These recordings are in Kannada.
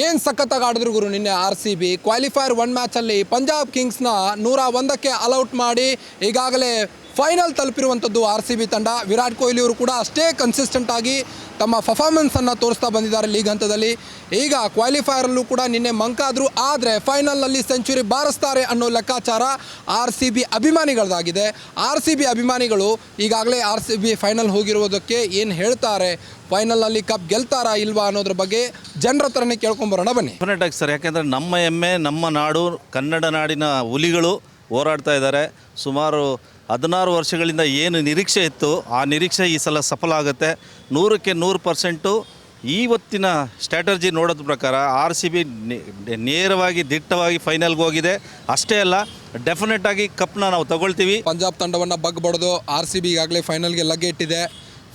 ಏನ್ ಸಖತ್ತಾಗಿ ಆಡಿದ್ರು ಗುರು ನಿನ್ನೆ R C B? Qualifier one ಮ್ಯಾಚಲ್ಲಿ Punjab ಕಿಂಗ್ಸ್ನ ನೂರ ಒಂದಕ್ಕೆ ಅಲೌಟ್ ಮಾಡಿ ಈಗಾಗಲೇ ಫೈನಲ್ ತಲುಪಿರುವಂಥದ್ದು ಆರ್ ಸಿ ಬಿ ತಂಡ. ವಿರಾಟ್ ಕೊಹ್ಲಿ ಅವರು ಕೂಡ ಅಷ್ಟೇ ಕನ್ಸಿಸ್ಟೆಂಟ್ ಆಗಿ ತಮ್ಮ ಪರ್ಫಾರ್ಮೆನ್ಸನ್ನು ತೋರಿಸ್ತಾ ಬಂದಿದ್ದಾರೆ ಲೀಗ್ ಹಂತದಲ್ಲಿ. ಈಗ ಕ್ವಾಲಿಫೈರಲ್ಲೂ ಕೂಡ ನಿನ್ನೆ ಮಂಕಾದ್ರು, ಆದರೆ ಫೈನಲ್ನಲ್ಲಿ ಸೆಂಚುರಿ ಬಾರಿಸ್ತಾರೆ ಅನ್ನೋ ಲೆಕ್ಕಾಚಾರ ಆರ್ ಸಿ ಬಿ ಅಭಿಮಾನಿಗಳದಾಗಿದೆ. ಆರ್ ಸಿ ಬಿ ಅಭಿಮಾನಿಗಳು ಈಗಾಗಲೇ ಆರ್ ಸಿ ಬಿ ಫೈನಲ್ ಹೋಗಿರುವುದಕ್ಕೆ ಏನು ಹೇಳ್ತಾರೆ? ಫೈನಲ್ನಲ್ಲಿ ಕಪ್ ಗೆಲ್ತಾರಾ ಇಲ್ವಾ ಅನ್ನೋದ್ರ ಬಗ್ಗೆ ಜನರ ಹತ್ರನೇ ಕೇಳ್ಕೊಂಬರೋಣ ಬನ್ನಿ. ಡೆಫಿನೆಟ್ ಆಗಿ ಸರ್ ಯಾಕೆಂದರೆ ನಮ್ಮ ಹೆಮ್ಮೆ ನಮ್ಮ ನಾಡು ಕನ್ನಡ ನಾಡಿನ ಹುಲಿಗಳು ಹೋರಾಡ್ತಾ ಇದ್ದಾರೆ. ಸುಮಾರು ಹದಿನಾರು ವರ್ಷಗಳಿಂದ ಏನು ನಿರೀಕ್ಷೆ ಇತ್ತು ಆ ನಿರೀಕ್ಷೆ ಈ ಸಲ ಸಫಲ ಆಗುತ್ತೆ. ನೂರಕ್ಕೆ ನೂರು ಪರ್ಸೆಂಟು ಇವತ್ತಿನ ಸ್ಟ್ರಾಟರ್ಜಿ ನೋಡೋದ ಪ್ರಕಾರ ಆರ್ ಸಿ ಬಿ ನೇರವಾಗಿ ದಿಟ್ಟವಾಗಿ ಫೈನಲ್ಗೆ ಹೋಗಿದೆ. ಅಷ್ಟೇ ಅಲ್ಲ ಡೆಫಿನೆಟ್ ಆಗಿ ಕಪ್ನ ನಾವು ತಗೊಳ್ತೀವಿ. ಪಂಜಾಬ್ ತಂಡವನ್ನು ಬಗ್ ಬಡ್ದು ಆರ್ ಸಿ ಬಿ ಈಗಾಗಲೇ ಫೈನಲ್ಗೆ ಲಗ್ಗೆ ಇಟ್ಟಿದೆ.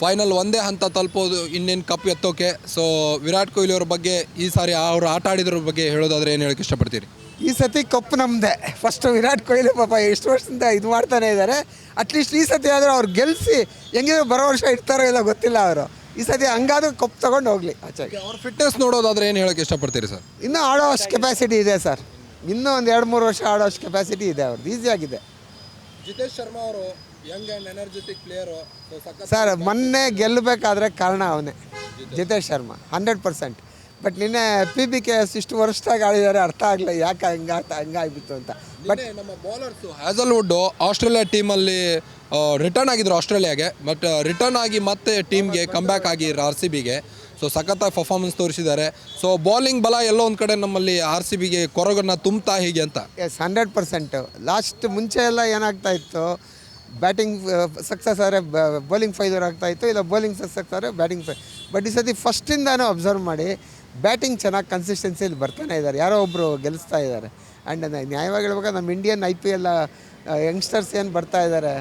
ಫೈನಲ್ ಒಂದೇ ಹಂತ ತಲುಪೋದು ಇನ್ನೇನು ಕಪ್ ಎತ್ತೋಕೆ. ಸೊ ವಿರಾಟ್ ಕೊಹ್ಲಿ ಅವ್ರ ಬಗ್ಗೆ ಈ ಸಾರಿ ಅವರು ಆಟ ಆಡಿದ್ರ ಬಗ್ಗೆ ಹೇಳೋದಾದ್ರೆ ಏನು ಹೇಳಕ್ಕೆ ಇಷ್ಟಪಡ್ತೀರಿ? ಈ ಸತಿ ಕಪ್ ನಮ್ಮದೇ ಫಸ್ಟ್ ವಿರಾಟ್ ಕೊಹ್ಲಿ ಪಾಪ ಎಷ್ಟು ವರ್ಷದಿಂದ ಇದು ಮಾಡ್ತಾನೆ ಇದ್ದಾರೆ ಅಟ್ಲೀಸ್ಟ್ ಈ ಸತಿ ಆದರೆ ಅವ್ರು ಗೆಲ್ಲಿಸಿ ಹೆಂಗಿದ್ರು ಬರೋ ವರ್ಷ ಇರ್ತಾರೋ ಇಲ್ಲ ಗೊತ್ತಿಲ್ಲ ಅವರು. ಈ ಸತಿ ಹಂಗಾದ್ರೂ ಕಪ್ ತಗೊಂಡು ಹೋಗ್ಲಿ ಆಚೆಗೆ ಅವ್ರ ಫಿಟ್ನೆಸ್ ನೋಡೋದಾದ್ರೆ ಏನು ಹೇಳಕ್ಕೆ ಇಷ್ಟಪಡ್ತೀರಿ ಸರ್? ಇನ್ನೂ ಆಡೋ ಅಷ್ಟು ಕೆಪಾಸಿಟಿ ಇದೆ ಸರ್. ಇನ್ನೂ ಒಂದು ಎರಡು ಮೂರು ವರ್ಷ ಆಡೋ ಅಷ್ಟು ಕೆಪಾಸಿಟಿ ಇದೆ ಅವ್ರದ್ದು ಈಸಿಯಾಗಿದೆ ಜಿತೇಶ್ ಶರ್ಮಾ ಅವರು young and energetic player sir ಮೊನ್ನೆ ಗೆಲ್ಲಬೇಕಾದ್ರೆ ಕಾರಣ ಅವನೇ Jitesh Sharma hundred percent but ನಿನ್ನೆ ಪಿ ಬಿ ಕೆ ಎಸ್ ಇಷ್ಟು ವರ್ಷದಾಗ ಆಡಿದ್ದಾರೆ ಅರ್ಥ ಆಗಲಿಲ್ಲ ಯಾಕೆ ಹಂಗಾಗ್ತಾ ಹಂಗಾಗ್ಬಿತ್ತು ಅಂತ. ಬಟ್ ನಮ್ಮ ಬೌಲರ್ಸು ಹ್ಯಾಸಲ್ವುಡ್ ಆಸ್ಟ್ರೇಲಿಯಾ ಟೀಮಲ್ಲಿ ರಿಟರ್ನ್ ಆಗಿದ್ರು ಆಸ್ಟ್ರೇಲಿಯಾಗೆ ಬಟ್ ರಿಟರ್ನ್ ಆಗಿ ಮತ್ತೆ ಟೀಮ್ಗೆ ಕಮ್ಬ್ಯಾಕ್ ಆಗಿ ಆರ್ ಸಿ ಬಿಗೆ ಸೊ ಸಖತ್ತಾಗಿ ಪರ್ಫಾರ್ಮೆನ್ಸ್ ತೋರಿಸಿದ್ದಾರೆ. ಸೊ ಬೌಲಿಂಗ್ ಬಲ ಎಲ್ಲೋ ಒಂದು ಕಡೆ ನಮ್ಮಲ್ಲಿ ಆರ್ ಸಿ ಬಿಗೆ ಕೊರಗನ್ನ ತುಂಬ್ತಾ ಹೀಗೆ ಅಂತ. ಎಸ್ ಹಂಡ್ರೆಡ್ ಪರ್ಸೆಂಟು ಲಾಸ್ಟ್ ಮುಂಚೆ ಎಲ್ಲ ಏನಾಗ್ತಾ ಇತ್ತು ಬ್ಯಾಟಿಂಗ್ ಸಕ್ಸಸ್ ಆದರೆ ಬೌಲಿಂಗ್ ಫೈದರ್ ಆಗ್ತಾ ಇತ್ತು ಇಲ್ಲ ಬೌಲಿಂಗ್ ಸಕ್ಸಸ್ ಆದರೆ ಬ್ಯಾಟಿಂಗ್ ಫೈ ಬಟ್ ಈ ಸತಿ ಫಸ್ಟಿಂದಾನು ಅಬ್ಸರ್ವ್ ಮಾಡಿ ಬ್ಯಾಟಿಂಗ್ ಚೆನ್ನಾಗಿ ಕನ್ಸಿಸ್ಟೆನ್ಸಿಯಲ್ಲಿ ಬರ್ತಾನೆ ಇದ್ದಾರೆ. ಯಾರೋ ಒಬ್ಬರು ಗೆಲ್ಲಿಸ್ತಾ ಇದ್ದಾರೆ. ಆ್ಯಂಡ್ ನ್ಯಾಯವಾಗಿ ಹೇಳ್ಬೇಕಾದ್ರೆ ನಮ್ಮ Indian I P L youngsters ಏನು ಬರ್ತಾ ಇದ್ದಾರೆ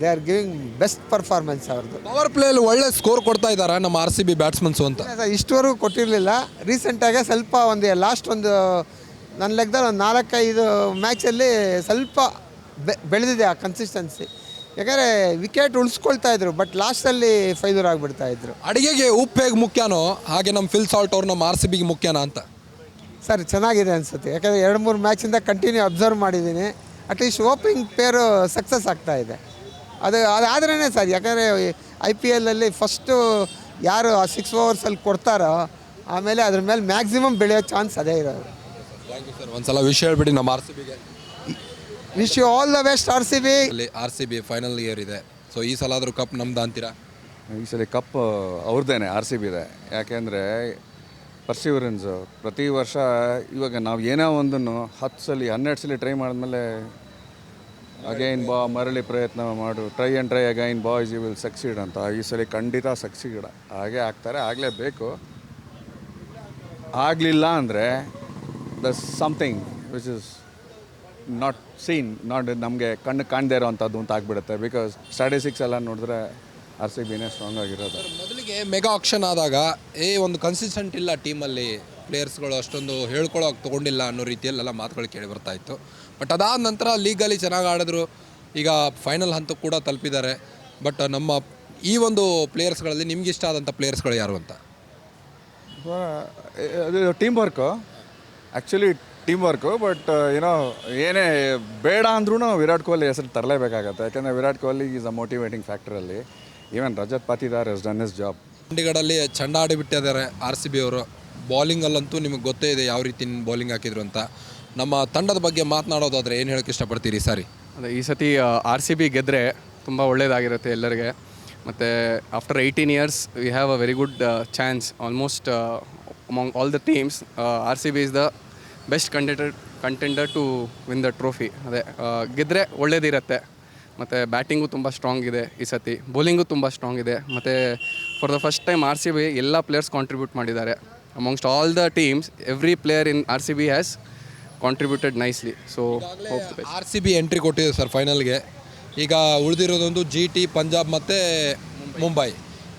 they are giving best performance ಅವ್ರದ್ದು ಪವರ್ ಪ್ಲೇಯಲ್ಲಿ ಒಳ್ಳೆ ಸ್ಕೋರ್ ಕೊಡ್ತಾ ಇದ್ದಾರೆ ನಮ್ಮ ಆರ್ ಸಿ ಬಿ ಬ್ಯಾಟ್ಸ್ಮನ್ಸು ಅಂತ? ಇಷ್ಟವರೆಗೂ ಕೊಟ್ಟಿರಲಿಲ್ಲ. ರೀಸೆಂಟಾಗೆ ಸ್ವಲ್ಪ ಒಂದು ಲಾಸ್ಟ್ ಒಂದು ನನ್ನ ಲೆಕ್ಕದಲ್ಲಿ ಒಂದು ನಾಲ್ಕೈದು ಮ್ಯಾಚಲ್ಲಿ ಸ್ವಲ್ಪ ಬೆ ಬೆಳೆದಿದೆ ಆ ಕನ್ಸಿಸ್ಟೆನ್ಸಿ ಯಾಕಂದರೆ ವಿಕೆಟ್ ಉಳಿಸ್ಕೊಳ್ತಾ ಇದ್ರು ಬಟ್ ಲಾಸ್ಟಲ್ಲಿ ಫೈದೂರ್ ಆಗಿಬಿಡ್ತಾ ಇದ್ರು. ಅಡುಗೆಗೆ ಉಪ್ಪು ಹೇಗೆ ಮುಖ್ಯನೋ ಹಾಗೆ ನಮ್ಮ ಫಿಲ್ ಸಾಲ್ಟ್ ಅವ್ರು ನಮ್ಮ ಆರ್ ಸಿ ಬಿಗೆ ಮುಖ್ಯನಾ ಅಂತ? ಸರ್ ಚೆನ್ನಾಗಿದೆ ಅನಿಸುತ್ತೆ. ಯಾಕಂದರೆ ಎರಡು ಮೂರು ಮ್ಯಾಚಿಂದ ಕಂಟಿನ್ಯೂ ಅಬ್ಸರ್ವ್ ಮಾಡಿದ್ದೀನಿ at least opening pair success ಆಗ್ತಾ ಇದೆ. ಅದು ಅದಾದ್ರೇ ಸರ್. ಯಾಕಂದರೆ ಐ ಪಿ ಎಲ್ಲಲ್ಲಿ ಫಸ್ಟು ಯಾರು ಆ ಸಿಕ್ಸ್ ಓವರ್ಸಲ್ಲಿ ಕೊಡ್ತಾರೋ ಆಮೇಲೆ ಅದ್ರ ಮೇಲೆ ಮ್ಯಾಕ್ಸಿಮಮ್ ಬೆಳೆಯೋ ಚಾನ್ಸ್ ಅದೇ ಇರೋದು. ಥ್ಯಾಂಕ್ ಯು ಸರ್ ಒಂದ್ಸಲ ವಿಷಯ ಹೇಳ್ಬಿಡಿ ನಮ್ಮ ಆರ್ ಸಿ ಬಿಗೆ wish you all the best R C B ಅಲ್ಲಿ R C B final year ಇದೆ. ಸೊ ಈ ಸಲ ಆದರೂ ಕಪ್ ನಮ್ದು ಅಂತೀರಾ? ಈ ಸಲ ಕಪ್ ಅವ್ರದ್ದೇನೆ ಆರ್ ಸಿ ಬಿ ಇದೆ. ಯಾಕೆಂದರೆ ಪರ್ಸಿವರೆನ್ಸು ಪ್ರತಿ ವರ್ಷ ಇವಾಗ ನಾವು ಏನೋ ಒಂದನ್ನು ಹತ್ತು ಸಲ ಹನ್ನೆರಡು ಸಲ ಟ್ರೈ ಮಾಡಿದ್ಮೇಲೆ ಅಗೈನ್ ಬಾ ಮರಳಿ ಪ್ರಯತ್ನ ಮಾಡು try and try again boys you will succeed ಅಂತ. ಈ ಸಲ ಖಂಡಿತ ಸಕ್ಸೀಡ್ ಹಾಗೆ ಆಗ್ತಾರೆ ಆಗಲೇಬೇಕು. ಆಗಲಿಲ್ಲ ಅಂದರೆ the something which is not seen not ನಮಗೆ ಕಣ್ಣು ಕಾಣದೇ ಇರೋವಂಥದ್ದು ಅಂತ ಆಗಿಬಿಡುತ್ತೆ. ಬಿಕಾಸ್ ಸ್ಟ್ಯಾಟಿಸ್ಟಿಕ್ಸ್ ಎಲ್ಲ ನೋಡಿದ್ರೆ ಆರ್ ಸಿ ಬಿನೇ ಸ್ಟ್ರಾಂಗ್ ಆಗಿರೋದು. ಮೊದಲಿಗೆ ಮೆಗಾ ಆಕ್ಷನ್ ಆದಾಗ ಏ ಒಂದು ಕನ್ಸಿಸ್ಟೆಂಟ್ ಇಲ್ಲ ಟೀಮಲ್ಲಿ. ಪ್ಲೇಯರ್ಸ್ಗಳು ಅಷ್ಟೊಂದು ಹೇಳ್ಕೊಳ್ಳೋಕೆ ತೊಗೊಂಡಿಲ್ಲ ಅನ್ನೋ ರೀತಿಯಲ್ಲೆಲ್ಲ ಮಾತುಗಳು ಕೇಳಿ ಬರ್ತಾ ಇತ್ತು. ಬಟ್ ಅದಾದ ನಂತರ ಲೀಗಲ್ಲಿ ಚೆನ್ನಾಗಿ ಆಡಿದ್ರು. ಈಗ ಫೈನಲ್ ಹಂತಕ್ಕೆ ಕೂಡ ತಲುಪಿದ್ದಾರೆ. ಬಟ್ ನಮ್ಮ ಈ ಒಂದು ಪ್ಲೇಯರ್ಸ್ಗಳಲ್ಲಿ ನಿಮ್ಗೆ ಇಷ್ಟ ಆದಂಥ ಪ್ಲೇಯರ್ಸ್ಗಳು ಯಾರು ಅಂತ? ಅದು team work actually team work but ಏನೋ ಏನೇ ಬೇಡ ಅಂದ್ರೂ ವಿರಾಟ್ ಕೊಹ್ಲಿ ಹೆಸರು ತರಲೇಬೇಕಾಗತ್ತೆ. ಯಾಕೆಂದರೆ Virat Kohli is a motivating ಫ್ಯಾಕ್ಟ್ರಲ್ಲಿ even Rajat Patidar is done is job ಚಂಡೀಗಢಲ್ಲಿ ಚಂಡಾಡಿ ಬಿಟ್ಟಿದ್ದಾರೆ ಆರ್ ಸಿ ಬಿ ಅವರು. ಬೌಲಿಂಗಲ್ಲಂತೂ ನಿಮಗೆ ಗೊತ್ತೇ ಇದೆ ಯಾವ ರೀತಿ ಬೌಲಿಂಗ್ ಹಾಕಿದ್ರು ಅಂತ. ನಮ್ಮ ತಂಡದ ಬಗ್ಗೆ ಮಾತನಾಡೋದಾದರೆ ಏನು ಹೇಳೋಕ್ಕೆ ಇಷ್ಟಪಡ್ತೀರಿ ಸಾರಿ? ಅದೇ ಈ ಸತಿ ಆರ್ ಸಿ ಬಿ ಗೆದ್ದರೆ ತುಂಬ ಒಳ್ಳೆಯದಾಗಿರುತ್ತೆ ಎಲ್ಲರಿಗೆ. ಮತ್ತು after eighteen years we have a very good chance almost among all the teams R C B is the best contender contender to win the trophy ಅದೇ ಗೆದ್ದರೆ ಒಳ್ಳೇದಿರುತ್ತೆ. ಮತ್ತು ಬ್ಯಾಟಿಂಗು ತುಂಬ ಸ್ಟ್ರಾಂಗ್ ಇದೆ ಈ ಸತಿ. ಬೌಲಿಂಗು ತುಂಬ ಸ್ಟ್ರಾಂಗ್ ಇದೆ. ಮತ್ತು for the first time R C B ಎಲ್ಲ ಪ್ಲೇಯರ್ಸ್ ಕಾಂಟ್ರಿಬ್ಯೂಟ್ ಮಾಡಿದ್ದಾರೆ. Amongst all the teams every player in R C B has contributed nicely so R C B entry ಕೊಟ್ಟಿದೆ ಸರ್ ಫೈನಲ್ಗೆ ಈಗ ಉಳಿದಿರೋದೊಂದು ಜಿ ಟಿ ಪಂಜಾಬ್ ಮತ್ತು ಮುಂಬೈ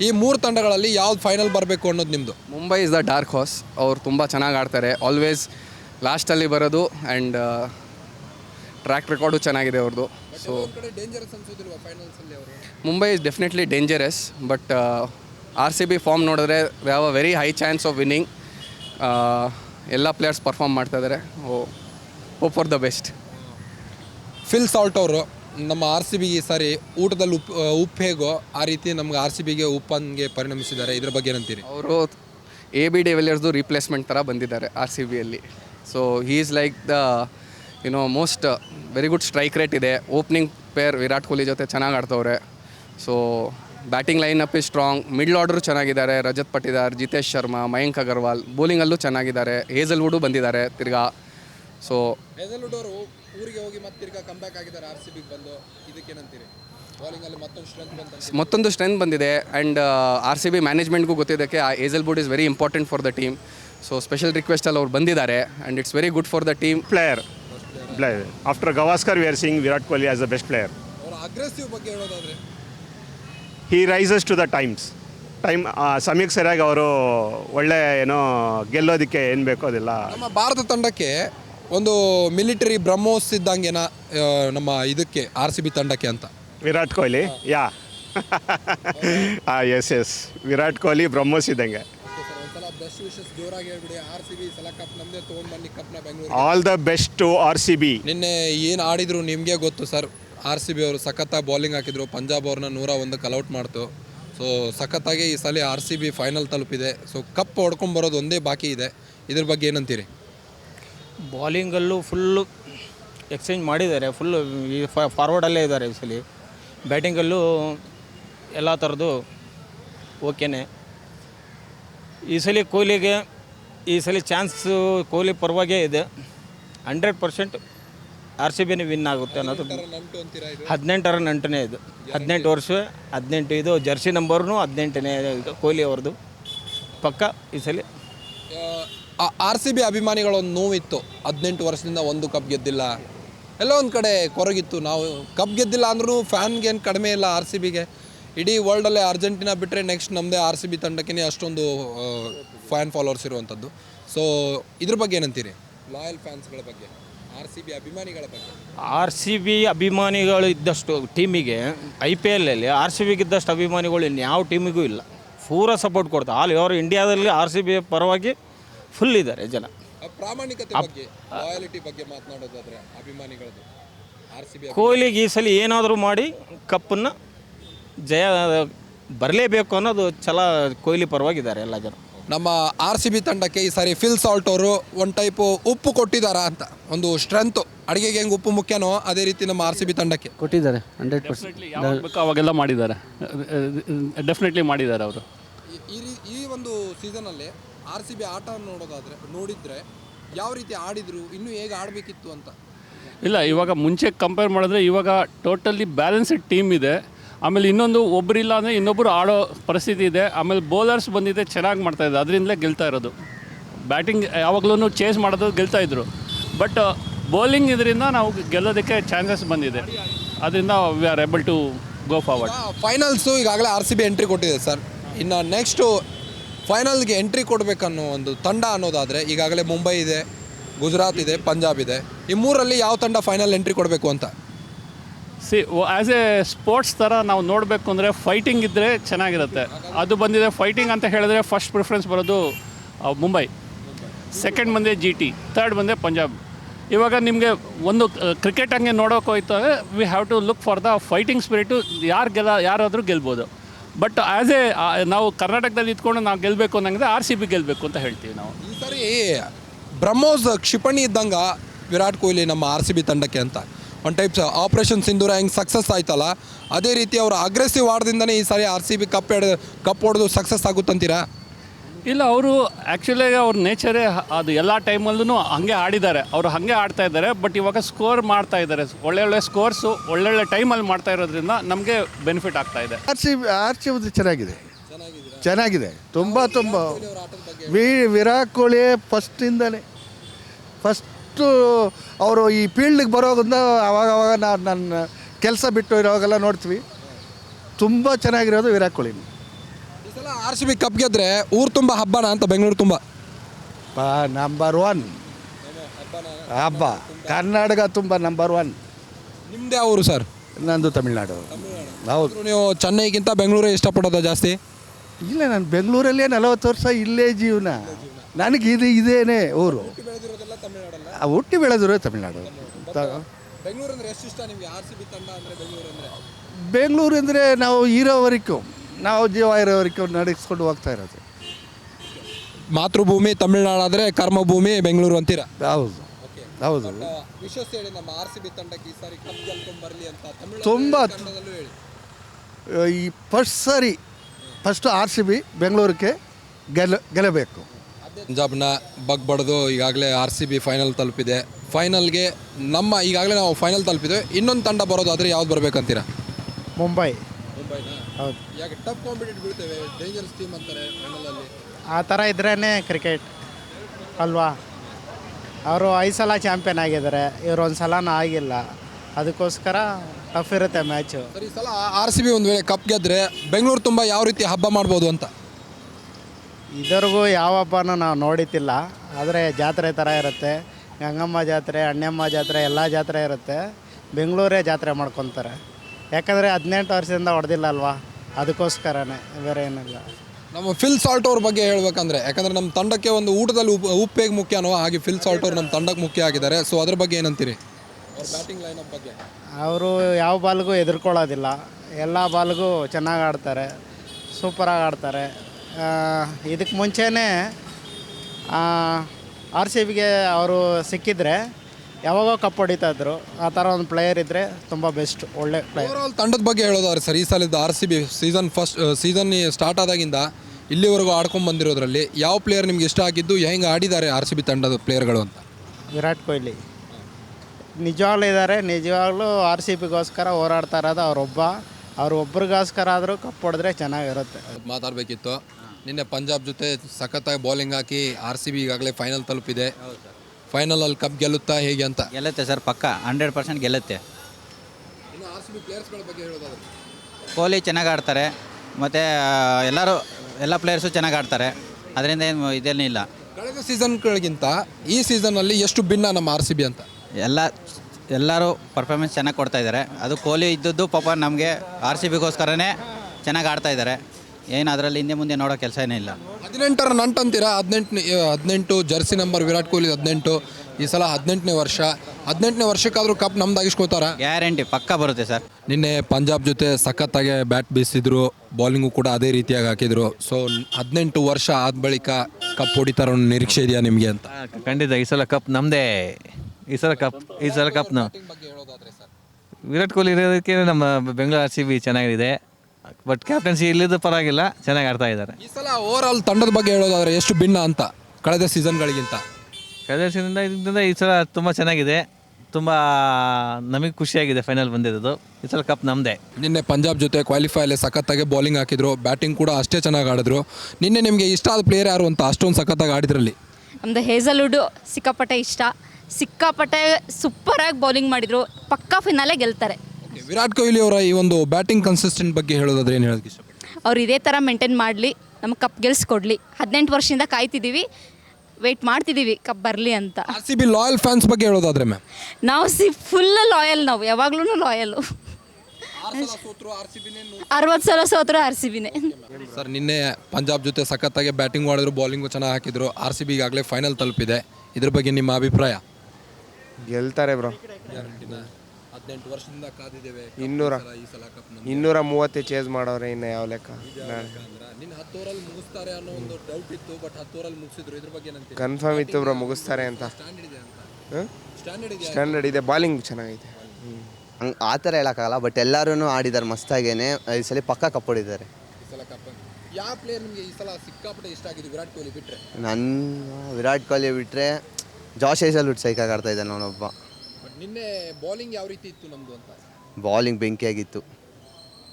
ಈ ಮೂರು ತಂಡಗಳಲ್ಲಿ ಯಾವ್ದು ಫೈನಲ್ ಬರಬೇಕು ಅನ್ನೋದು ನಿಮ್ಮದು Mumbai is the dark horse ಅವ್ರು ತುಂಬ ಚೆನ್ನಾಗಿ ಆಡ್ತಾರೆ. ಆಲ್ವೇಸ್ ಲಾಸ್ಟಲ್ಲಿ ಬರೋದು ಆ್ಯಂಡ್ ಟ್ರ್ಯಾಕ್ ರೆಕಾರ್ಡು ಚೆನ್ನಾಗಿದೆ ಅವ್ರದ್ದು so Mumbai is definitely dangerous but R C B form ನೋಡಿದ್ರೆ we have a very high chance of winning ಎಲ್ಲ ಪ್ಲೇಯರ್ಸ್ ಪರ್ಫಾರ್ಮ್ ಮಾಡ್ತಾ ಇದ್ದಾರೆ O hope for the best Phil Salt ಅವರು ನಮ್ಮ ಆರ್ ಸಿ ಬಿ ಈ ಸಾರಿ ಊಟದಲ್ಲಿ ಉಪ್ಪು ಉಪ್ಪು ಹೇಗೋ ಆ ರೀತಿ ನಮ್ಗೆ ಆರ್ ಸಿ ಬಿಗೆ ಉಪ್ಪನ್ಗೆ ಪರಿಣಮಿಸಿದ್ದಾರೆ. ಇದ್ರ ಬಗ್ಗೆ ಏನಂತೀರಿ? ಅವರು ಎ ಬಿ ಡಿವಿಲಿಯರ್ಸ್ದು ರೀಪ್ಲೇಸ್ಮೆಂಟ್ ಥರ ಬಂದಿದ್ದಾರೆ R C ಬಿಯಲ್ಲಿ so he is like the you know most very good strike rate ಇದೆ. ಓಪನಿಂಗ್ ಪೇರ್ ವಿರಾಟ್ ಕೊಹ್ಲಿ ಜೊತೆ ಚೆನ್ನಾಗಿ ಆಡ್ತವ್ರೆ. So batting line up is strong middle order ಚೆನ್ನಾಗಿದ್ದಾರೆ. ರಜತ್ ಪಟಿದಾರ್ ಜಿತೇಶ್ ಶರ್ಮಾ ಮಯಾಂಕ್ ಅಗರ್ವಾಲ್. ಬೌಲಿಂಗಲ್ಲೂ ಚೆನ್ನಾಗಿದ್ದಾರೆ. ಹೇಸಲ್ವುಡು ಬಂದಿದ್ದಾರೆ ತಿರ್ಗಾ. ಸೊ ಹೆಸಲ್ವುಡ್ ಅವರು ಊರಿಗೆ ಹೋಗಿ ಮತ್ತೆ ತಿರ್ಗಾ ಕಮ್ ಬ್ಯಾಕ್ ಆಗಿದ್ದಾರೆ ಆರ್ ಸಿ ಬಿಗೆ ಬಂದು. ಇದಕ್ಕೇನಂತೀರಿ ಮತ್ತೊಂದು ಸ್ಟ್ರೆಂತ್ ಬಂತ ಮತ್ತೊಂದು ಸ್ಟ್ರೆಂತ್ ಬಂದಿದೆ. ಆ್ಯಂಡ್ ಆರ್ ಸಿ ಬಿ ಮ್ಯಾನೇಜ್ಮೆಂಟ್ಗೂ ಗೊತ್ತಿದ್ದಕ್ಕೆ ಆ Hazlewood is very important for the team so special ರಿಕ್ವೆಸ್ಟಲ್ಲಿ ಅವ್ರು ಬಂದಿದ್ದಾರೆ and it's very good for the team player player after Gavaskar V R Singh Virat Kohli as the best player ಅವರ ಅಗ್ರೆಸಿವ್ ಬಗ್ಗೆ ಹೇಳೋದಾದ್ರೆ? He rises to the times. Time ಸಮಯಕ್ಕೆ ಸರಿಯಾಗಿ ಅವರು ಒಳ್ಳೆ ಏನೋ ಗೆಲ್ಲೋದಕ್ಕೆ ಏನು ಬೇಕೋ ಅದಿಲ್ಲ. ನಮ್ಮ ಭಾರತ ತಂಡಕ್ಕೆ ಒಂದು ಮಿಲಿಟರಿ ಬ್ರಹ್ಮೋಸ್ ಇದ್ದಂಗೆನ ನಮ್ಮ ಇದಕ್ಕೆ ಆರ್ ಸಿ ಬಿ ತಂಡಕ್ಕೆ ಅಂತ. Virat Kohli? Yeah. Yes yes Virat Kohli BrahMos ಇದ್ದಂಗೆ. ಬೆಸ್ಟ್ ವಿಶಸ್ ಜೋರಾಗಿ ಹೇಳ್ಬಿಡಿ. ಆರ್ ಸಿ ಬಿ ಸಲ ಕಪ್ ನಮ್ದೇ ತೊಗೊಂಡು ಬನ್ನಿ ಕಪ್ನ Bengaluru all the best to R C B ನಿನ್ನೆ ಏನು ಆಡಿದ್ರು ನಿಮಗೆ ಗೊತ್ತು ಸರ್? ಆರ್ ಸಿ ಬಿ ಅವರು ಸಖತ್ತಾಗಿ ಬೌಲಿಂಗ್ ಹಾಕಿದ್ರು. ಪಂಜಾಬ್ ಅವ್ರನ್ನ ನೂರ ಒಂದು ಕಲೌಟ್ ಮಾಡ್ತು. ಸೊ ಸಖತ್ತಾಗಿ ಈ ಸಲ ಆರ್ ಸಿ ಬಿ ಫೈನಲ್ ತಲುಪಿದೆ. ಸೊ ಕಪ್ ಹೊಡ್ಕೊಂಬರೋದು ಒಂದೇ ಬಾಕಿ ಇದೆ. ಇದ್ರ ಬಗ್ಗೆ ಏನಂತೀರಿ? ಬಾಲಿಂಗಲ್ಲೂ ಫುಲ್ಲು ಎಕ್ಸ್ಚೇಂಜ್ ಮಾಡಿದ್ದಾರೆ. ಫುಲ್ಲು ಫಾರ್ವರ್ಡಲ್ಲೇ ಇದ್ದಾರೆ ಈ ಸಲ. ಬ್ಯಾಟಿಂಗಲ್ಲೂ ಎಲ್ಲ ಥರದ್ದು ಓಕೆನೆ ಈ ಸಲ ಕೊಹ್ಲಿಗೆ ಈ ಸಲ ಚಾನ್ಸು ಕೊಹ್ಲಿ ಪರವಾಗೇ ಇದೆ. ಹಂಡ್ರೆಡ್ ಪರ್ಸೆಂಟ್ ಆರ್ ಸಿ ಬಿನೇ ವಿನ್ ಆಗುತ್ತೆ ಅನ್ನೋದು ಹದಿನೆಂಟರ ನಂಟನೇ ಇದು. ಹದಿನೆಂಟು ವರ್ಷ, ಹದಿನೆಂಟು ಇದು, ಜರ್ಸಿ ನಂಬರ್ನು ಹದಿನೆಂಟನೇ ಇದು ಕೊಹ್ಲಿ ಅವ್ರದ್ದು. ಪಕ್ಕ ಈ ಸಲ. ಆರ್ ಸಿ ಬಿ ಅಭಿಮಾನಿಗಳ ಒಂದು ನೋವಿತ್ತು. ಹದಿನೆಂಟು ವರ್ಷದಿಂದ ಒಂದು ಕಪ್ ಗೆದ್ದಿಲ್ಲ. ಎಲ್ಲೋ ಒಂದು ಕಡೆ ಕೊರಗಿತ್ತು. ನಾವು ಕಪ್ ಗೆದ್ದಿಲ್ಲ ಅಂದ್ರೂ ಫ್ಯಾನ್ಗೇನು ಕಡಿಮೆ ಇಲ್ಲ ಆರ್ ಸಿ ಬಿಗೆ. ಇಡೀ ವರ್ಲ್ಡಲ್ಲೇ ಅರ್ಜೆಂಟಿನಾ ಬಿಟ್ಟರೆ ನೆಕ್ಸ್ಟ್ ನಮ್ಮದೇ ಆರ್ ಸಿ ಬಿ ತಂಡಕ್ಕೆ ಅಷ್ಟೊಂದು ಫ್ಯಾನ್ ಫಾಲೋವರ್ಸ್ ಇರುವಂಥದ್ದು. ಸೊ ಇದ್ರ ಬಗ್ಗೆ ಏನಂತೀರಿ? ಲಾಯಲ್ ಫ್ಯಾನ್ಸ್ಗಳ ಬಗ್ಗೆ ಆರ್ ಸಿ ಬಿ ಅಭಿಮಾನಿಗಳ ಬಗ್ಗೆ. ಆರ್ ಸಿ ಬಿ ಅಭಿಮಾನಿಗಳು ಇದ್ದಷ್ಟು ಟೀಮಿಗೆ ಐ ಪಿ ಎಲ್ಲಲ್ಲಿ ಆರ್ ಸಿ ಬಿಗಿದ್ದಷ್ಟು ಅಭಿಮಾನಿಗಳು ಇನ್ಯಾವ ಟೀಮಿಗೂ ಇಲ್ಲ. ಪೂರ ಸಪೋರ್ಟ್ ಕೊಡ್ತಾರೆ ಆಲ್ ಅವರು ಇಂಡಿಯಾದಲ್ಲಿ ಆರ್ ಸಿ ಬಿ ಪರವಾಗಿ ಫುಲ್ ಇದ್ದಾರೆ ಜನ. ಪ್ರಾಮಾಣಿಕತೆ ಬಗ್ಗೆ ಲಾಯಲಿಟಿ ಬಗ್ಗೆ ಮಾತನಾಡೋದಾದ್ರೆ ಅಭಿಮಾನಿಗಳದ್ದು ಆರ್ ಸಿ ಬಿ ಕೊಹ್ಲಿಗೆ ಈ ಸಲ ಏನಾದರೂ ಮಾಡಿ ಕಪ್ಪನ್ನು ಜಯ ಬರಲೇಬೇಕು ಅನ್ನೋದು ಛಲ ಕೊಹ್ಲಿ ಪರವಾಗಿದ್ದಾರೆ ಎಲ್ಲ ಜನ. ನಮ್ಮ ಆರ್ ಸಿ ಬಿ ತಂಡಕ್ಕೆ ಈ ಸಾರಿ ಫಿಲ್ ಸಾಲ್ಟ್ ಅವರು ಒಂದು ಟೈಪು ಉಪ್ಪು ಕೊಟ್ಟಿದ್ದಾರಾ ಅಂತ ಒಂದು ಸ್ಟ್ರೆಂತು ಅಡುಗೆಗೆ ಹೆಂಗೆ ಉಪ್ಪು ಮುಖ್ಯನೋ ಅದೇ ರೀತಿ ನಮ್ಮ ಆರ್ ಸಿ ಬಿ ತಂಡಕ್ಕೆ. ಕೊಟ್ಟಿದ್ದಾರೆ ಹಂಡ್ರೆಡ್ ಪರ್ಸೆಂಟ್ ಅವಾಗೆಲ್ಲ ಮಾಡಿದ್ದಾರೆ. ಡೆಫಿನೆಟ್ಲಿ ಮಾಡಿದ್ದಾರೆ ಅವರು. ಈ- ಈ ರೀ- ಈ ಒಂದು ಸೀಸನಲ್ಲಿ ಆರ್ ಸಿ ಬಿ ಆಟ ನೋಡೋದಾದರೆ ನೋಡಿದರೆ ಯಾವ ರೀತಿ ಆಡಿದರು ಇನ್ನೂ ಹೇಗೆ ಆಡಬೇಕಿತ್ತು ಅಂತ? ಇಲ್ಲ ಇವಾಗ ಮುಂಚೆ ಕಂಪೇರ್ ಮಾಡಿದ್ರೆ ಇವಾಗ ಟೋಟಲಿ ಬ್ಯಾಲೆನ್ಸ್ಡ್ ಟೀಮ್ ಇದೆ. ಆಮೇಲೆ ಇನ್ನೊಂದು ಒಬ್ಬರಿಲ್ಲ ಅಂದರೆ ಇನ್ನೊಬ್ಬರು ಆಡೋ ಪರಿಸ್ಥಿತಿ ಇದೆ. ಆಮೇಲೆ ಬೌಲರ್ಸ್ ಬಂದಿದೆ ಚೆನ್ನಾಗಿ ಮಾಡ್ತಾ ಇದೆ ಅದರಿಂದಲೇ ಗೆಲ್ತಾ ಇರೋದು. ಬ್ಯಾಟಿಂಗ್ ಯಾವಾಗಲೂ ಚೇಸ್ ಮಾಡೋದು ಗೆಲ್ತಾ ಇದ್ರು. ಬಟ್ ಬೌಲಿಂಗ್ ಇದರಿಂದ ನಾವು ಗೆಲ್ಲೋದಕ್ಕೆ ಚಾನ್ಸಸ್ ಬಂದಿದೆ. ಅದರಿಂದ we are able to go forward finals ಈಗಾಗಲೇ ಆರ್ ಸಿ ಬಿ ಎಂಟ್ರಿ ಕೊಟ್ಟಿದೆ ಸರ್. ಇನ್ನು ನೆಕ್ಸ್ಟು ಫೈನಲ್ಗೆ ಎಂಟ್ರಿ ಕೊಡಬೇಕನ್ನೋ ಒಂದು ತಂಡ ಅನ್ನೋದಾದರೆ ಈಗಾಗಲೇ ಮುಂಬೈ ಇದೆ ಗುಜರಾತ್ ಇದೆ ಪಂಜಾಬ್ ಇದೆ. ಈ ಮೂರಲ್ಲಿ ಯಾವ ತಂಡ ಫೈನಲ್ ಎಂಟ್ರಿ ಕೊಡಬೇಕು ಅಂತ? ಸಿ ಆ್ಯಸ್ ಎ ಸ್ಪೋರ್ಟ್ಸ್ ಥರ ನಾವು ನೋಡಬೇಕು ಅಂದರೆ ಫೈಟಿಂಗ್ ಇದ್ದರೆ ಚೆನ್ನಾಗಿರುತ್ತೆ. ಅದು ಬಂದಿದೆ ಫೈಟಿಂಗ್ ಅಂತ ಹೇಳಿದ್ರೆ ಫಸ್ಟ್ ಪ್ರಿಫರೆನ್ಸ್ ಬರೋದು ಮುಂಬೈ ಸೆಕೆಂಡ್ ಬಂದೆ ಜಿ ಟಿ ಥರ್ಡ್ ಬಂದೆ ಪಂಜಾಬ್ ಇವಾಗ ನಿಮಗೆ ಒಂದು ಕ್ರಿಕೆಟ್ ಹಂಗೆ ನೋಡೋಕೆ ಹೋಯ್ತು we have to look for the fighting spirit ಯಾರು ಗೆಲ್ಲ ಯಾರಾದರೂ ಗೆಲ್ಬೋದು. ಬಟ್ ಆ್ಯಸ್ ಎ ನಾವು ಕರ್ನಾಟಕದಲ್ಲಿ ಇದ್ಕೊಂಡು ನಾವು ಗೆಲ್ಲಬೇಕು ಅನ್ನಂಗೆ ಆರ್ ಸಿ ಬಿ ಗೆಲ್ಲಬೇಕು ಅಂತ ಹೇಳ್ತೀವಿ ನಾವು. ಈ ಸರಿ ಬ್ರಹ್ಮೋಸ್ ಕ್ಷಿಪಣಿ ಇದ್ದಂಗೆ ವಿರಾಟ್ ಕೊಹ್ಲಿ ನಮ್ಮ ಆರ್ ಸಿ ಬಿ ತಂಡಕ್ಕೆ ಅಂತ. ಒಂದು ಟೈಪ್ಸ್ ಆಪರೇಷನ್ ಸಿಂಧೂರ ಹೆಂಗೆ ಸಕ್ಸಸ್ ಆಯ್ತಲ್ಲ ಅದೇ ರೀತಿ ಅವರು ಅಗ್ರೆಸಿವ್ ಆಡ್ದಿಂದನೇ ಈ ಸಾರಿ ಆರ್ ಸಿ ಬಿ ಕಪ್ ಹಿಡ್ದು ಕಪ್ ಹೊಡೆದು ಸಕ್ಸಸ್ ಆಗುತ್ತಂತೀರಾ? ಇಲ್ಲ ಅವರು ಆ್ಯಕ್ಚುಲಿ ಅವ್ರ ನೇಚರೇ ಅದು ಎಲ್ಲ ಟೈಮಲ್ಲೂ ಹಂಗೆ ಆಡಿದ್ದಾರೆ. ಅವರು ಹಾಗೆ ಆಡ್ತಾ ಇದ್ದಾರೆ ಬಟ್ ಇವಾಗ ಸ್ಕೋರ್ ಮಾಡ್ತಾ ಇದ್ದಾರೆ. ಒಳ್ಳೊಳ್ಳೆ ಒಳ್ಳೆ ಸ್ಕೋರ್ಸು ಒಳ್ಳೊಳ್ಳೆ ಟೈಮಲ್ಲಿ ಮಾಡ್ತಾ ಇರೋದ್ರಿಂದ ನಮಗೆ ಬೆನಿಫಿಟ್ ಆಗ್ತಾ ಇದೆ. R C R C B ಚೆನ್ನಾಗಿದೆ. ಚೆನ್ನಾಗಿದೆ. ತುಂಬ ತುಂಬ. ವಿ ವಿರಾಟ್ ಕೊಹ್ಲಿ ಫಸ್ಟಿಂದಲೇ ಫಸ್ಟು ಅವರು ಈ ಫೀಲ್ಡಿಗೆ ಬರೋದನ್ನ ಅವಾಗ ಅವಾಗ ನಾನು ನನ್ನ ಕೆಲಸ ಬಿಟ್ಟು ಇರೋವಾಗೆಲ್ಲ ನೋಡ್ತೀವಿ. ತುಂಬ ಚೆನ್ನಾಗಿರೋದು ವಿರಾಟ್ ಕೊಹ್ಲಿ. ಈ ಸಲ ಆರ್ ಸಿ ಬಿ ಕಪ್ ಗೆದ್ರೆ ಊರು ತುಂಬ ಹಬ್ಬನ ಅಂತ ಬೆಂಗಳೂರು ತುಂಬ? ನಂಬರ್ ಒನ್ ಹಬ್ಬ. ಕರ್ನಾಟಕ ತುಂಬ ನಂಬರ್ ಒನ್ ನಿಮ್ಮದೇ ಅವರು ಸರ್? ನಂದು ತಮಿಳ್ನಾಡು. ಹೌದು. ನೀವು ಚೆನ್ನೈಗಿಂತ ಬೆಂಗಳೂರೇ ಇಷ್ಟಪಡೋದ ಜಾಸ್ತಿ? ಇಲ್ಲ ನಾನು ಬೆಂಗಳೂರಲ್ಲೇ ನಲವತ್ತು ವರ್ಷ ಇಲ್ಲೇ ಜೀವನ. ನನಗೆ ಇದು ಇದೇನೆ ಊರು. ಹುಟ್ಟಿ ಬೆಳೆದಿರೋ ತಮಿಳ್ನಾಡು. ಬೆಂಗಳೂರು ಎಷ್ಟು ಇಷ್ಟ ನಿಮ್ಗೆ? ಆರ್ ತಂಡ ಅಂದ್ರೆ ನಾವು ಇರೋವರೆಗೂ ನಾವು ಜೀವ ಇರೋವರೆಗೂ ನಡೆಸ್ಕೊಂಡು ಹೋಗ್ತಾ ಇರೋದು. ಮಾತೃಭೂಮಿ ತಮಿಳ್ನಾಡಾದರೆ ಕರ್ಮಭೂಮಿ ಬೆಂಗಳೂರು ಅಂತೀರಾ? ಹೌದು. ಹೌದು. ವಿಶ್ವಾಸ ಹೇಳಿ ನಮ್ಮ ಆರ್ ಸಿ ಈ ಸಾರಿ ಕಪ್ ಗೆಲ್ಕೊಂಡ್ ಅಂತ ತಮಿಳು ತುಂಬ- ಈ ಫಸ್ಟ್ ಸರಿ ಫಸ್ಟು ಆರ್ ಸಿ ಬಿ ಬೆಂಗಳೂರಿಗೆ ಗೆಲ್ಲ ಗೆಲ್ಲಬೇಕು. ಪಂಜಾಬ್ನ ಬಗ್ ಬಡ್ದು ಈಗಾಗಲೇ ಆರ್ ಸಿ ಬಿ ಫೈನಲ್ ತಲುಪಿದೆ. ಫೈನಲ್ಗೆ ನಮ್ಮ ಈಗಾಗಲೇ ನಾವು ಫೈನಲ್ ತಲುಪಿದ್ವಿ. ಇನ್ನೊಂದು ತಂಡ ಬರೋದಾದರೆ ಯಾವ್ದು ಬರಬೇಕಂತೀರಾ? ಮುಂಬೈ. ಮುಂಬೈನ? ಹೌದು. ಯಾಕೆ ಟಫ್ ಕಾಂಪಿಟೇಟ್ ಬೀಳ್ತೇವೆ ಡೇಂಜರ್ಸ್ ಟೀಮ್ ಅಂತಾರೆ ಫೈನಲಲ್ಲಿ ಆ ಥರ ಇದ್ರೇ ಕ್ರಿಕೆಟ್ ಅಲ್ವಾ? ಅವರು ಐದು ಸಲ ಚಾಂಪಿಯನ್ ಆಗಿದ್ದಾರೆ. ಇವರು ಒಂದು ಸಲನೂ ಆಗಿಲ್ಲ. ಅದಕ್ಕೋಸ್ಕರ ಟಫ್ ಇರುತ್ತೆ ಮ್ಯಾಚು ಸರಿ ಸಲ ಆರ್ ಸಿ ಬಿ ಒಂದು ವೇಳೆ ಕಪ್ ಗೆದ್ರೆ ಬೆಂಗಳೂರು ತುಂಬ ಯಾವ ರೀತಿ ಹಬ್ಬ ಮಾಡ್ಬೋದು ಅಂತ? ಇದುವರೆಗೂ ಯಾವ ಹಬ್ಬನ ನಾವು ನೋಡಿತಿಲ್ಲ. ಆದರೆ ಜಾತ್ರೆ ಥರ ಇರುತ್ತೆ. ಗಂಗಮ್ಮ ಜಾತ್ರೆ ಅಣ್ಣಮ್ಮ ಜಾತ್ರೆ ಎಲ್ಲ ಜಾತ್ರೆ ಇರುತ್ತೆ. ಬೆಂಗಳೂರೇ ಜಾತ್ರೆ ಮಾಡ್ಕೊತಾರೆ. ಯಾಕಂದರೆ ಹದಿನೆಂಟು ವರ್ಷದಿಂದ ಹೊಡೆದಿಲ್ಲ ಅಲ್ವಾ? ಅದಕ್ಕೋಸ್ಕರನೇ ಬೇರೆ ಏನಿಲ್ಲ. ನಮ್ಮ ಫಿಲ್ ಸಾಲ್ಟ್ ಅವ್ರ ಬಗ್ಗೆ ಹೇಳ್ಬೇಕಂದ್ರೆ ಯಾಕಂದ್ರೆ ನಮ್ಮ ತಂಡಕ್ಕೆ ಒಂದು ಊಟದಲ್ಲಿ ಉಪ್ಪು ಉಪ್ಪು ಹೇಗೆ ಮುಖ್ಯನೋ ಹಾಗೆ ಫಿಲ್ ಸಾಲ್ಟ್ ಅವ್ರು ನಮ್ಮ ತಂಡಕ್ಕೆ ಮುಖ್ಯ ಆಗಿದ್ದಾರೆ. ಸೊ ಅದ್ರ ಬಗ್ಗೆ ಏನಂತೀರಿ? ಅವ್ರ ಬ್ಯಾಟಿಂಗ್ ಲೈನಪ್ ಬಗ್ಗೆ. ಅವರು ಯಾವ ಬಾಲ್ಗೂ ಎದುರ್ಕೊಳ್ಳೋದಿಲ್ಲ. ಎಲ್ಲ ಬಾಲ್ಗೂ ಚೆನ್ನಾಗಿ ಆಡ್ತಾರೆ. ಸೂಪರಾಗಿ ಆಡ್ತಾರೆ. ಇದಕ್ಕೆ ಮುಂಚೆನೇ ಆರ್ ಸಿ ಬಿಗೆ ಅವರು ಸಿಕ್ಕಿದ್ರೆ ಯಾವಾಗೋ ಕಪ್ ಹೊಡಿತಾಯಿದ್ರು ಆ ಥರ ಒಂದು ಪ್ಲೇಯರ್ ಇದ್ದರೆ ತುಂಬ ಬೆಸ್ಟ್ ಒಳ್ಳೆ ಪ್ಲೇಯರ್ ಓವರಾಲ್ ತಂಡದ ಬಗ್ಗೆ ಹೇಳೋದಾದ್ರೆ ಸರ್ ಈ ಸಲದ R C B season first season start ಆದಾಗಿಂದ ಇಲ್ಲಿವರೆಗೂ ಆಡ್ಕೊಂಡು ಬಂದಿರೋದ್ರಲ್ಲಿ ಯಾವ ಪ್ಲೇಯರ್ ನಿಮ್ಗೆ ಇಷ್ಟ ಆಗಿದ್ದು ಹೆಂಗೆ ಆಡಿದ್ದಾರೆ ಆರ್ ಸಿ ಬಿ ತಂಡದ ಪ್ಲೇಯರ್ಗಳು ಅಂತ? ವಿರಾಟ್ ಕೊಹ್ಲಿ. ನಿಜವಾಗ್ಲೂ ಇದ್ದಾರೆ ನಿಜವಾಗ್ಲೂ ಆರ್ ಸಿ ಬಿಗೋಸ್ಕರ ಹೋರಾಡ್ತಾ ಇರೋದು ಅವರೊಬ್ಬ. ಅವ್ರ ಒಬ್ರಿಗೋಸ್ಕರ ಆದರೂ ಕಪ್ ಹೊಡೆದ್ರೆ ಚೆನ್ನಾಗಿರುತ್ತೆ. ಮಾತಾಡಬೇಕಿತ್ತು. ನಿನ್ನೆ ಪಂಜಾಬ್ ಜೊತೆ ಸಖತ್ತಾಗಿ ಬೌಲಿಂಗ್ ಹಾಕಿ ಆರ್ ಸಿ ಬಿ ಈಗಾಗಲೇ ಫೈನಲ್ ತಲುಪಿದೆ. ಫೈನಲಲ್ಲಿ ಕಪ್ ಗೆಲ್ಲುತ್ತಾ ಹೇಗೆ ಅಂತ? ಗೆಲ್ಲುತ್ತೆ ಸರ್ ಪಕ್ಕ. ಹಂಡ್ರೆಡ್ ಪರ್ಸೆಂಟ್ ಗೆಲ್ಲುತ್ತೆ. ಇನ್ನು ಆರ್ ಸಿ ಬಿ ಪ್ಲೇಯರ್ಸ್ಗಳ ಬಗ್ಗೆ ಹೇಳೋದಾದ್ರೆ? ಕೊಹ್ಲಿ ಚೆನ್ನಾಗಿ ಆಡ್ತಾರೆ. ಮತ್ತು ಎಲ್ಲರೂ ಎಲ್ಲ ಪ್ಲೇಯರ್ಸು ಚೆನ್ನಾಗಿ ಆಡ್ತಾರೆ. ಅದರಿಂದ ಏನು ಇದೇನೂ ಇಲ್ಲ. ಕಳೆದ ಸೀಸನ್ಗಳಿಗಿಂತ ಈ ಸೀಸನಲ್ಲಿ ಎಷ್ಟು ಭಿನ್ನ ನಮ್ಮ ಆರ್ ಸಿ ಬಿ ಅಂತ? ಎಲ್ಲ ಎಲ್ಲರೂ ಪರ್ಫಾರ್ಮೆನ್ಸ್ ಚೆನ್ನಾಗಿ ಕೊಡ್ತಾ ಇದ್ದಾರೆ. ಅದು ಕೊಹ್ಲಿ ಇದ್ದದ್ದು ಪಾಪ ನಮಗೆ ಆರ್ ಸಿ ಬಿಗೋಸ್ಕರನೇ ಚೆನ್ನಾಗಿ ಆಡ್ತಾ ಇದ್ದಾರೆ. ಏನು ಅದರಲ್ಲಿ ಹಿಂದೆ ಮುಂದೆ ನೋಡೋ ಕೆಲಸ ಏನೇ ಇಲ್ಲ. ಹದಿನೆಂಟರ ನಂಟು ಅಂತೀರಾ ಹದಿನೆಂಟು ಹದಿನೆಂಟು ಜರ್ಸಿ ನಂಬರ್ ವಿರಾಟ್ ಕೊಹ್ಲಿ ಹದಿನೆಂಟು. ಈ ಸಲ ಹದಿನೆಂಟನೇ ವರ್ಷ. ಹದಿನೆಂಟನೇ ವರ್ಷಕ್ಕಾದರೂ ಕಪ್ ನಮ್ದಾಗಿಸ್ಕೋತಾರ ಗ್ಯಾರಂಟಿ ಪಕ್ಕ ಬರುತ್ತೆ ಸರ್. ನಿನ್ನೆ ಪಂಜಾಬ್ ಜೊತೆ ಸಖತ್ತಾಗೆ ಬ್ಯಾಟ್ ಬೀಸಿದ್ರು. ಬೌಲಿಂಗು ಕೂಡ ಅದೇ ರೀತಿಯಾಗಿ ಹಾಕಿದ್ರು. ಸೊ ಹದಿನೆಂಟು ವರ್ಷ ಆದ ಬಳಿಕ ಕಪ್ ಹೊಡಿತಾರೋ ಅನ್ನೋ ನಿರೀಕ್ಷೆ ಇದೆಯಾ ನಿಮಗೆ ಅಂತ? ಖಂಡಿತ. ಈ ಸಲ ಕಪ್ ನಮ್ಮದೇ ಈ ಸಲ ಕಪ್ ಈ ಸಲ ಕಪ್ನ. ವಿರಾಟ್ ಕೊಹ್ಲಿ ಇರೋದಕ್ಕೆ ನಮ್ಮ ಬೆಂಗಳೂರು ಆರ್ ಸಿ ಬಿ ಚೆನ್ನಾಗಿದೆ. ಬಟ್ ಕ್ಯಾಪ್ಟನ್ಸಿ ಇಲ್ಲಿದ್ದು ಪರವಾಗಿಲ್ಲ ಚೆನ್ನಾಗಿ ಆಡ್ತಾ ಇದ್ದಾರೆ. ಈ ಸಲ ಓವರ್ ಆಲ್ ತಂಡದ ಬಗ್ಗೆ ಹೇಳೋದಾದ್ರೆ ಎಷ್ಟು ಭಿನ್ನ ಅಂತ ಕಳೆದ ಸೀಸನ್ಗಳಿಗಿಂತ ಕಳೆದ ಸೀಸನ್ನಿಂದ ಇದರಿಂದ ಈ ಸಲ ತುಂಬ ಚೆನ್ನಾಗಿದೆ. ತುಂಬ ನಮಗೆ ಖುಷಿಯಾಗಿದೆ ಫೈನಲ್ ಬಂದಿರೋದು. ಈ ಸಲ ಕಪ್ ನಮ್ಮದೇ ನಿನ್ನೆ ಪಂಜಾಬ್ ಜೊತೆ ಕ್ವಾಲಿಫೈಲಿ ಸಖತ್ತಾಗಿ ಬೌಲಿಂಗ್ ಹಾಕಿದ್ರು. ಬ್ಯಾಟಿಂಗ್ ಕೂಡ ಅಷ್ಟೇ ಚೆನ್ನಾಗಿ ಆಡಿದ್ರು. ನಿನ್ನೆ ನಿಮಗೆ ಇಷ್ಟ ಆದ ಪ್ಲೇಯರ್ ಯಾರು ಅಂತ ಅಷ್ಟೊಂದು ಸಖತ್ತಾಗಿ ಆಡಿದ್ರಲ್ಲಿ? ನಮ್ಮದು ಹೇಸಲ್ವುಡ್ ಸಿಕ್ಕಾಪಟ್ಟೆ ಇಷ್ಟ. ಸಿಕ್ಕಾಪಟ್ಟೆ ಸೂಪರಾಗಿ ಬೌಲಿಂಗ್ ಮಾಡಿದರು. ಪಕ್ಕಾ ಫಿನಾಲೆ ಗೆಲ್ತಾರೆ. ವಿರಾಟ್ ಕೊಹ್ಲಿ ಅವರ ಈ ಒಂದು ಬ್ಯಾಟಿಂಗ್ ಕನ್ಸಿಸ್ಟೆಂಟ್ ಬಗ್ಗೆ ಹೇಳೋದಾದ್ರೆ ಏನು ಹೇಳೋದಕ್ಕೆ ಇಷ್ಟ ಅವ್ರು ಇದೇ ಥರ ಮೇಂಟೈನ್ ಮಾಡಲಿ ನಮ್ಗೆ ಕಪ್ ಗೆಲ್ಸ್ಕೊಡ್ಲಿ. ಹದಿನೆಂಟು ವರ್ಷದಿಂದ ಕಾಯ್ತಿದ್ದೀವಿ ವೆಯ್ಟ್ ಮಾಡ್ತಿದ್ದೀವಿ ಕಪ್ ಬರಲಿ ಅಂತ. R C B loyal fans ಬಗ್ಗೆ ಹೇಳೋದಾದ್ರೆ ಮ್ಯಾಮ್ ನಾವು ಸಿ ಫುಲ್ ಲಾಯಲ್ ನಾವು ಯಾವಾಗ್ಲೂ ಲಾಯಲ್ಲು ಅರವತ್ತು ಸಲ ಸೋತ್ರು ಆರ್ ಸಿ ಬಿನೇ ಸರ್ ನಿನ್ನೆ ಪಂಜಾಬ್ ಜೊತೆ ಸಖತ್ತಾಗಿ ಬ್ಯಾಟಿಂಗ್ ಮಾಡಿದ್ರು ಬೌಲಿಂಗು ಚೆನ್ನಾಗಿ ಹಾಕಿದ್ರು. ಆರ್ ಸಿ ಬಿ ಈಗಾಗಲೇ ಫೈನಲ್ ತಲುಪಿದೆ. ಇದ್ರ ಬಗ್ಗೆ ನಿಮ್ಮ ಅಭಿಪ್ರಾಯ? ಗೆಲ್ತಾರೆ ಬ್ರೋ ಹದಿನೆಂಟು ವರ್ಷದಿಂದ ಕಾದಿದ್ದೇವೆ. ಇನ್ನೂರ ಇನ್ನೂರ ಮೂವತ್ತು ಚೇಸ್ ಮಾಡೋರೆ ಇನ್ನು ಯಾವ ಲೆಕ್ಕ? ನಿನ್ನ ಹತ್ತು ಓವರಲ್ಲಿ ಮುಗಿಸ್ತಾರೆ ಅನ್ನೋ ಒಂದು ಡೌಟ್ ಇತ್ತು ಬಟ್ ಹತ್ತು ಓವರಲ್ಲಿ ಮುಗಿಸಿದ್ರು. ಇದ್ರ ಬಗ್ಗೆ ಏನಂತೀರಿ ಕನ್ಫರ್ಮ್ ಇತ್ತು ಬ್ರೋ ಮುಗಿಸ್ತಾರೆ ಅಂತ. ಸ್ಟ್ಯಾಂಡರ್ಡ್ ಇದೆ ಅಂತ. ಸ್ಟ್ಯಾಂಡರ್ಡ್ ಇದೆ ಸ್ಟ್ಯಾಂಡರ್ಡ್ ಇದೆ ಬಾಲಿಂಗ್ ಚೆನ್ನಾಗಿದೆ. ಹಂಗೆ ಆ ಥರ ಹೇಳೋಕ್ಕಾಗಲ್ಲ ಬಟ್ ಎಲ್ಲರೂ ಆಡಿದ್ದಾರೆ ಮಸ್ತಾಗೇನೆ. ಈ ಸಲ ಪಕ್ಕ ಕಪ್ ಹೊಡಿದ್ದಾರೆ ಈ ಸಲ ಕಪ್ ಯಾವ ಪ್ಲೇಯರ್ ನಿಮಗೆ ಈ ಸಲ ಸಿಕ್ಕಾಪಟ್ಟೆ ಇಷ್ಟ ಆಗಿದೆ ವಿರಾಟ್ ಕೊಹ್ಲಿ ಬಿಟ್ರೆ. ನನ್ನ ವಿರಾಟ್ ಕೊಹ್ಲಿ ಬಿಟ್ಟರೆ ಜಾಶ್ ಐಸಲ್ ಬಿಟ್ಟು ಸೈಕಾಗಿ ಆಡ್ತಾ ಇದ್ದಾನೆ ಅವನೊಬ್ಬ ಬಟ್ ನಿನ್ನೆ ಬೌಲಿಂಗ್ ಯಾವ ರೀತಿ ಇತ್ತು ನಮ್ದು ಅಂತ? ಬಾಲಿಂಗ್ ಬೆಂಕಿಯಾಗಿತ್ತು.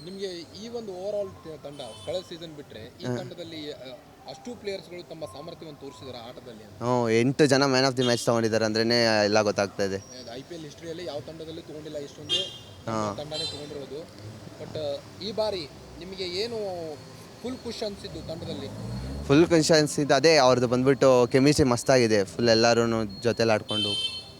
ನಿಮಗೆ ಈ ಒಂದು ಓವರ್ ಆಲ್ ತಂಡ ಕಳೆದ ಸೀಸನ್ ಬಿಟ್ಟರೆ ಈ ತಂಡದಲ್ಲಿ ಅಷ್ಟು ಪ್ಲೇಯರ್ಸ್ಗಳು ತಮ್ಮ ಸಾಮರ್ಥ್ಯವನ್ನು ತೋರಿಸಿದ್ರು ಆಟದಲ್ಲಿ ಅಂತ? ಹ್ಞೂ ಎಂಟು ಜನ ಮ್ಯಾನ್ ಆಫ್ ದಿ ಮ್ಯಾಚ್ ತೊಗೊಂಡಿದ್ದಾರೆ ಅಂದ್ರೇ ಎಲ್ಲ ಗೊತ್ತಾಗ್ತಾ ಇದೆ. ಐ ಪಿ ಎಲ್ ಹಿಸ್ಟ್ರಿಯಲ್ಲಿ ಯಾವ ತಂಡದಲ್ಲಿ ತಗೊಂಡಿಲ್ಲ ಇಷ್ಟೊಂದು ಹಾ. ತಂಡನೇ ತಗೊಂಡಿರೋದು. ಬಟ್ ಈ ಬಾರಿ ನಿಮಗೆ ಏನು ಫುಲ್ ಖುಷ್ ಅನಿಸಿದ್ದು ತಂಡದಲ್ಲಿ? ಫುಲ್ ಕಾನ್ಶಿಯನ್ಸ್ ಇದು ಅದೇ ಅವ್ರದ್ದು ಬಂದ್ಬಿಟ್ಟು ಕೆಮಿಸ್ಟ್ರಿ ಮಸ್ತಾಗಿದೆ ಫುಲ್ ಎಲ್ಲರೂ ಜೊತೆಲಿ ಆಡ್ಕೊಂಡು.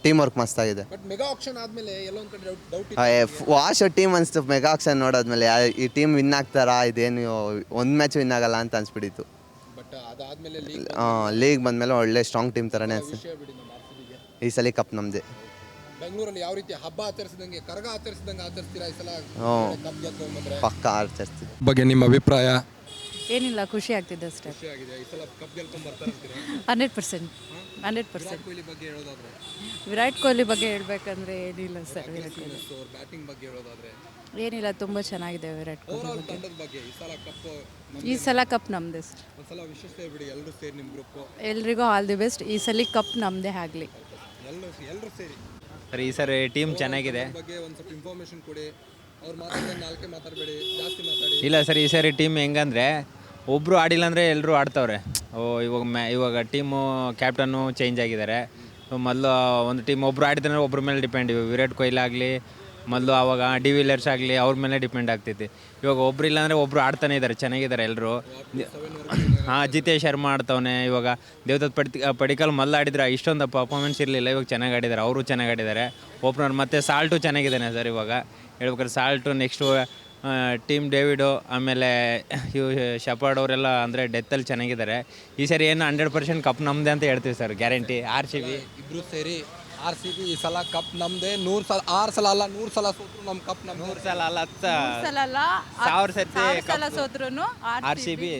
ಟೀಮ್ ವರ್ಕ್ ಮಸ್ತಾಗಿದೆ ಬಟ್ ಮೆಗಾ ಆಪ್ಷನ್ ಆದ್ಮೇಲೆ ಎಲ್ಲೊಂದ್ ಕಡೆ ಡೌಟ್ ಡೌಟ್ ವಾಶ್ ಟೀಮ್ ಅನಿಸ್ತು ಮೆಗಾ ಆಕ್ಷನ್ ನೋಡಾದ್ಮೇಲೆ ಯಾ- ಈ ಟೀಮ್ ವಿನ್ ಆಗ್ತಾರಾ ಇದೇನು ಒಂದು ಮ್ಯಾಚ್ ವಿನ್ ಆಗಲ್ಲ ಅಂತ ಅನ್ಸ್ಬಿಡಿತ್ತು ಬಟ್ ಅದಾದ್ಮೇಲೆ ಲೀಗ್ ಲೀಗ್ ಬಂದಮೇಲೆ ಒಳ್ಳೆ ಸ್ಟ್ರಾಂಗ್ ಟೀಮ್ ಥರನೇ ಅನಿಸ್ತು. ವಿಷಯ ಬಿಡಿ ನಮ್ಮ RCB ಗೆ. ಈ ಸಲ ಕಪ್ ನಮ್ಮದೇ ಬೆಂಗಳೂರಲ್ಲಿ ಯಾವ ರೀತಿ ಹಬ್ಬ ಆಚರಿಸಿದಂಗೆ ಕರಗ ಆಚರಿಸಿದಂಗೆ ಆಚರಿಸ್ತೀರಾ ಈ ಸಲ? ಬಂದ್ರೆ? ಪಕ್ಕ ಆಚರಿಸ್ತೀವಿ. ಬಗ್ಗೆ ನಿಮ್ಮ ಅಭಿಪ್ರಾಯ? ಏನಿಲ್ಲ ಖುಷಿ ಆಗ್ತಿದೆ ಅಷ್ಟೇ. ಖುಷಿಯಾಗಿದೆ ಈ ಸಲ ಕಪ್ ಗೆಲ್ಕೊಂಡ್ ಬರ್ತಾರೆ ಅಂತೀರಾ? Hundred percent. Hundred Virat percent. Kohli ಬಗ್ಗೆ ಹೇಳೋದಾದ್ರೆ? ವಿರಾಟ್ ಕೊಹ್ಲಿ ಬಗ್ಗೆ ಹೇಳ್ಬೇಕಂದ್ರೆ ಏನಿಲ್ಲ ಸರ್ ವಿರಾಟ್ ಕೊಹ್ಲಿ. ಅವ್ರ ಬ್ಯಾಟಿಂಗ್ ಬಗ್ಗೆ ಹೇಳೋದಾದ್ರೆ? ಏನಿಲ್ಲ ತುಂಬ ಚೆನ್ನಾಗಿದೆ ವಿರಾಟ್ ಕೊಹ್ಲಿ ಓವರಾಲ್ ಬಗ್ಗೆ. ತಂಡದ ಬಗ್ಗೆ ಈ ಸಲ ಕಪ್ ಈ ಸಲ ಕಪ್ ನಮ್ಮದೇ ಸರ್. ಒಂದ್ಸಲ ವಿಶೇಷ ಬಿಡಿ ಎಲ್ಲರೂ ಸೇರಿ ನಿಮ್ಮ ಗ್ರೂಪ್ ಎಲ್ರಿಗೂ ಆಲ್ ದಿ ಬೆಸ್ಟ್ ಈ ಸಲ ಕಪ್ ನಮ್ಮದೇ ಆಗಲಿ. ಎಲ್ಲರೂ ಎಲ್ಲರೂ ಸೇರಿ. ಸರ್ ಈ ಸರಿ ಟೀಮ್ ಚೆನ್ನಾಗಿದೆ. ಬಗ್ಗೆ ಒಂದು ಸ್ವಲ್ಪ ಇನ್ಫಾರ್ಮೇಶನ್ ಕೊಡಿ. ಅವ್ರು ಮಾತಾಡಿದ್ರೆ ನಾಲ್ಕೇ ಮಾತಾಡಬೇಡಿ ಜಾಸ್ತಿ ಮಾತಾಡಿ. ಇಲ್ಲ ಸರ್ ಈ ಸರಿ ಟೀಮ್ ಹೆಂಗಂದ್ರೆ ಒಬ್ಬರು ಆಡಿಲ್ಲ ಅಂದರೆ ಎಲ್ಲರೂ ಆಡ್ತವ್ರೆ. ಓ ಇವಾಗ ಮ್ಯಾ ಇವಾಗ ಟೀಮು ಕ್ಯಾಪ್ಟನ್ನು ಚೇಂಜ್ ಆಗಿದ್ದಾರೆ. ಮೊದಲು ಒಂದು ಟೀಮ್ ಒಬ್ಬರು ಆಡಿದ್ರೆ ಒಬ್ಬರ ಮೇಲೆ ಡಿಪೆಂಡ್ ಇವಾಗ ವಿರಾಟ್ ಕೊಹ್ಲಿ ಆಗಲಿ ಮೊದಲು ಆವಾಗ ಡಿ ವಿಲಿಯರ್ಸ್ ಆಗಲಿ ಅವ್ರ ಮೇಲೆ ಡಿಪೆಂಡ್ ಆಗ್ತೈತಿ ಇವಾಗ ಒಬ್ರು ಇಲ್ಲಾಂದರೆ ಒಬ್ಬರು ಆಡ್ತಾನೆ ಇದ್ದಾರೆ ಚೆನ್ನಾಗಿದ್ದಾರೆ ಎಲ್ಲರೂ ಹಾಂ, ಜಿತೇಶ್ ಶರ್ಮಾ ಆಡ್ತವನೆ, ಇವಾಗ ದೇವದತ್ ಪಡಿ ಪಡಿಕಲ್ ಮೊದಲು ಆಡಿದ್ರೆ ಇಷ್ಟೊಂದು ಪರ್ಫಾರ್ಮೆನ್ಸ್ ಇರಲಿಲ್ಲ, ಇವಾಗ ಚೆನ್ನಾಗಿ ಆಡಿದ್ದಾರೆ ಅವರು ಚೆನ್ನಾಗಿ ಆಡಿದ್ದಾರೆ ಓಪನರ್ ಮತ್ತು ಸಾಲ್ಟು ಚೆನ್ನಾಗಿದ್ದಾನೆ ಸರ್ ಇವಾಗ. ಹೇಳ್ಬೇಕಾದ್ರೆ ಸಾಲ್ಟು ನೆಕ್ಸ್ಟು ಟೀಮ್ ಡೇವಿಡು, ಆಮೇಲೆ ಇವು ಶಪಾರ್ಡ್ ಅವರೆಲ್ಲ ಅಂದರೆ ಡೆತ್ತಲ್ಲಿ ಚೆನ್ನಾಗಿದ್ದಾರೆ ಈ ಸರಿ ಏನು ಹಂಡ್ರೆಡ್ ಪರ್ಸೆಂಟ್ ಕಪ್ ನಮ್ಮದೇ ಅಂತ ಹೇಳ್ತೀವಿ sir guarantee R C B. ಇಬ್ಬರು ಸೇರಿ ಆರ್ ಸಿ ಬಿ ಈ ಸಲ ಕಪ್ ನಮ್ದೇ. ನೂರ್ ಸಲ ಆರ್ ಸಲ ಅಲ್ಲ ನೂರ್ ಸಲ ಸೋತ್ರು ನಮ್ ಕಪ್ ನಮ್ ನೂರು ಸಲ ಅಲ್ಲ ಹತ್ತ ಸಲ ಅಲ್ಲ ಸಾವಿರ ಸರ್ತಿ ಸಲ ಸೋತ್ರುನು ಸೋತ್ರು ಆರ್ ಸಿ ಬಿ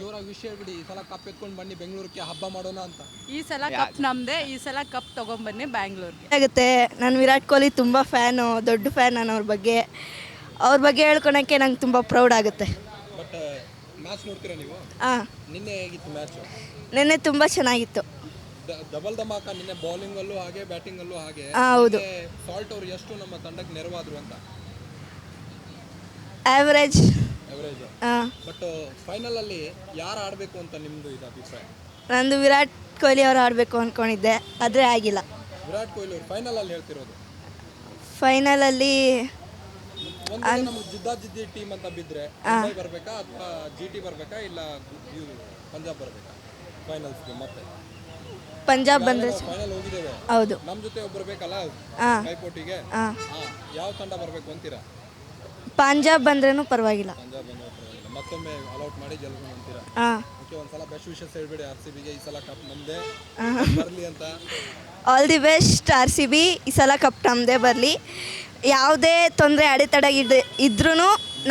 ಜೋರಾಗಿ ವಿಷಯ ಬಿಡಿ ಈ ಸಲ ಕಪ್ ಎತ್ಕೊಂಡು ಬನ್ನಿ ಬೆಂಗಳೂರಿಗೆ ಹಬ್ಬ ಮಾಡೋಣ ಅಂತ. ಈ ಸಲ ಕಪ್ ನಮ್ಮದೇ ಈ ಸಲ ಕಪ್ ತಗೊಂಡ್ಬನ್ನಿ ಬ್ಯಾಂಗ್ಳೂರ್ಗೆ. ಆಗುತ್ತೆ ನಾನು ವಿರಾಟ್ ಕೊಹ್ಲಿ ತುಂಬಾ ಫ್ಯಾನು ದೊಡ್ಡ ಫ್ಯಾನ್ ನಾನು ಅವ್ರ ಬಗ್ಗೆ. ಅವ್ರ ಬಗ್ಗೆ ಹೇಳ್ಕೊಳಕ್ಕೆ ನಂಗೆ ತುಂಬಾ ಪ್ರೌಡ್ ಆಗುತ್ತೆ. ಬಟ್ ಮ್ಯಾಚ್ ನೋಡ್ತೀರಾ ನೀವು? ಹಾಂ ನಿನ್ನೆ ಹೇಗಿತ್ತು ಮ್ಯಾಚ್? ನಿನ್ನೆ ತುಂಬಾ ಚೆನ್ನಾಗಿತ್ತು. ಡಬಲ್ ಧಮಾಕ ನಿನ್ನೆ ಬೌಲಿಂಗ್ ಅಲ್ಲೂ ಹಾಗೆ ಬ್ಯಾಟಿಂಗ್ ಅಲ್ಲೂ ಹಾಗೆ ಹೌದು. ಸಾಲ್ಟ್ ಅವ್ರು ಎಷ್ಟು ನಮ್ಮ ತಂಡಕ್ಕೆ ನೆರವಾದ್ರು ಅಂತ? ಆವರೇಜ್ ಆವರೇಜ್ ಬಟ್ ಫೈನಲ್ ಅಲ್ಲಿ ಯಾರು ಆಡಬೇಕು ಅಂತ ನಿಮ್ದು ಇದು ಅಭಿಪ್ರಾಯ? ನಂದು ವಿರಾಟ್ ಕೊಹ್ಲಿ ಅವರು ಆಡಬೇಕು ಅಂದ್ಕೊಂಡಿದ್ದೆ ಆದರೆ ಆಗಿಲ್ಲ. ವಿರಾಟ್ ಕೊಹ್ಲಿ ಅವರು ಫೈನಲ್ ಅಲ್ಲಿ ಹೇಳ್ತಿರೋದು? ಫೈನಲ್ ಅಲ್ಲಿ ನಮ್ಗೆ ಜಿದ್ದಾ ಜಿದ್ದಿ ಟೀಮ್ ಅಂತ ಬಿದ್ರೆ ಮುಂಬೈ ಬರ್ಬೇಕಾ ಅಥವಾ ಜಿ ಟಿ ಬರ್ಬೇಕಾ ಇಲ್ಲ ಪಂಜಾಬ್ ಬರ್ಬೇಕಾ? ಫೈನಲ್ಸ್ಗೆ ಮತ್ತೆ? ಪಂಜಾಬ್ ಬಂದರೆ ಹೌದು. ನಮ್ಮ ಜೊತೆ ಒಬ್ರು ಬೇಕಲ್ಲ? ಹಾಂ. ಹಾಂ. ಯಾವ ತಂಡ ಬರಬೇಕು ಅಂತೀರಾ? ಪಂಜಾಬ್ ಬಂದ್ರೇನು ಪರವಾಗಿಲ್ಲ. ಪಂಜಾಬ್ ಬಂದ್ರೆ ಪರವಾಗಿಲ್ಲ. ಮತ್ತೊಮ್ಮೆ ಅಲೌಟ್ ಮಾಡಿ ಗೆಲ್ಕೊಂಡು ಅಂತೀರಾ? ಹಾಂ. ಓಕೆ ಒಂದ್ಸಲ ಬೆಸ್ಟ್ ವಿಷಸ್ ಹೇಳ್ಬೇಡಿ ಆರ್ ಸಿ ಬಿಗೆ ಈ ಸಲ ಕಪ್ ನಮ್ದೆ. ಬರಲಿ ಅಂತ. All the best R C B ಈ ಸಲ ಕಪ್ ನಮ್ಮದೇ ಬರಲಿ. ಯಾವುದೇ ತೊಂದರೆ ಅಡೆತಡೆ ಇದ್ ಇದ್ರೂ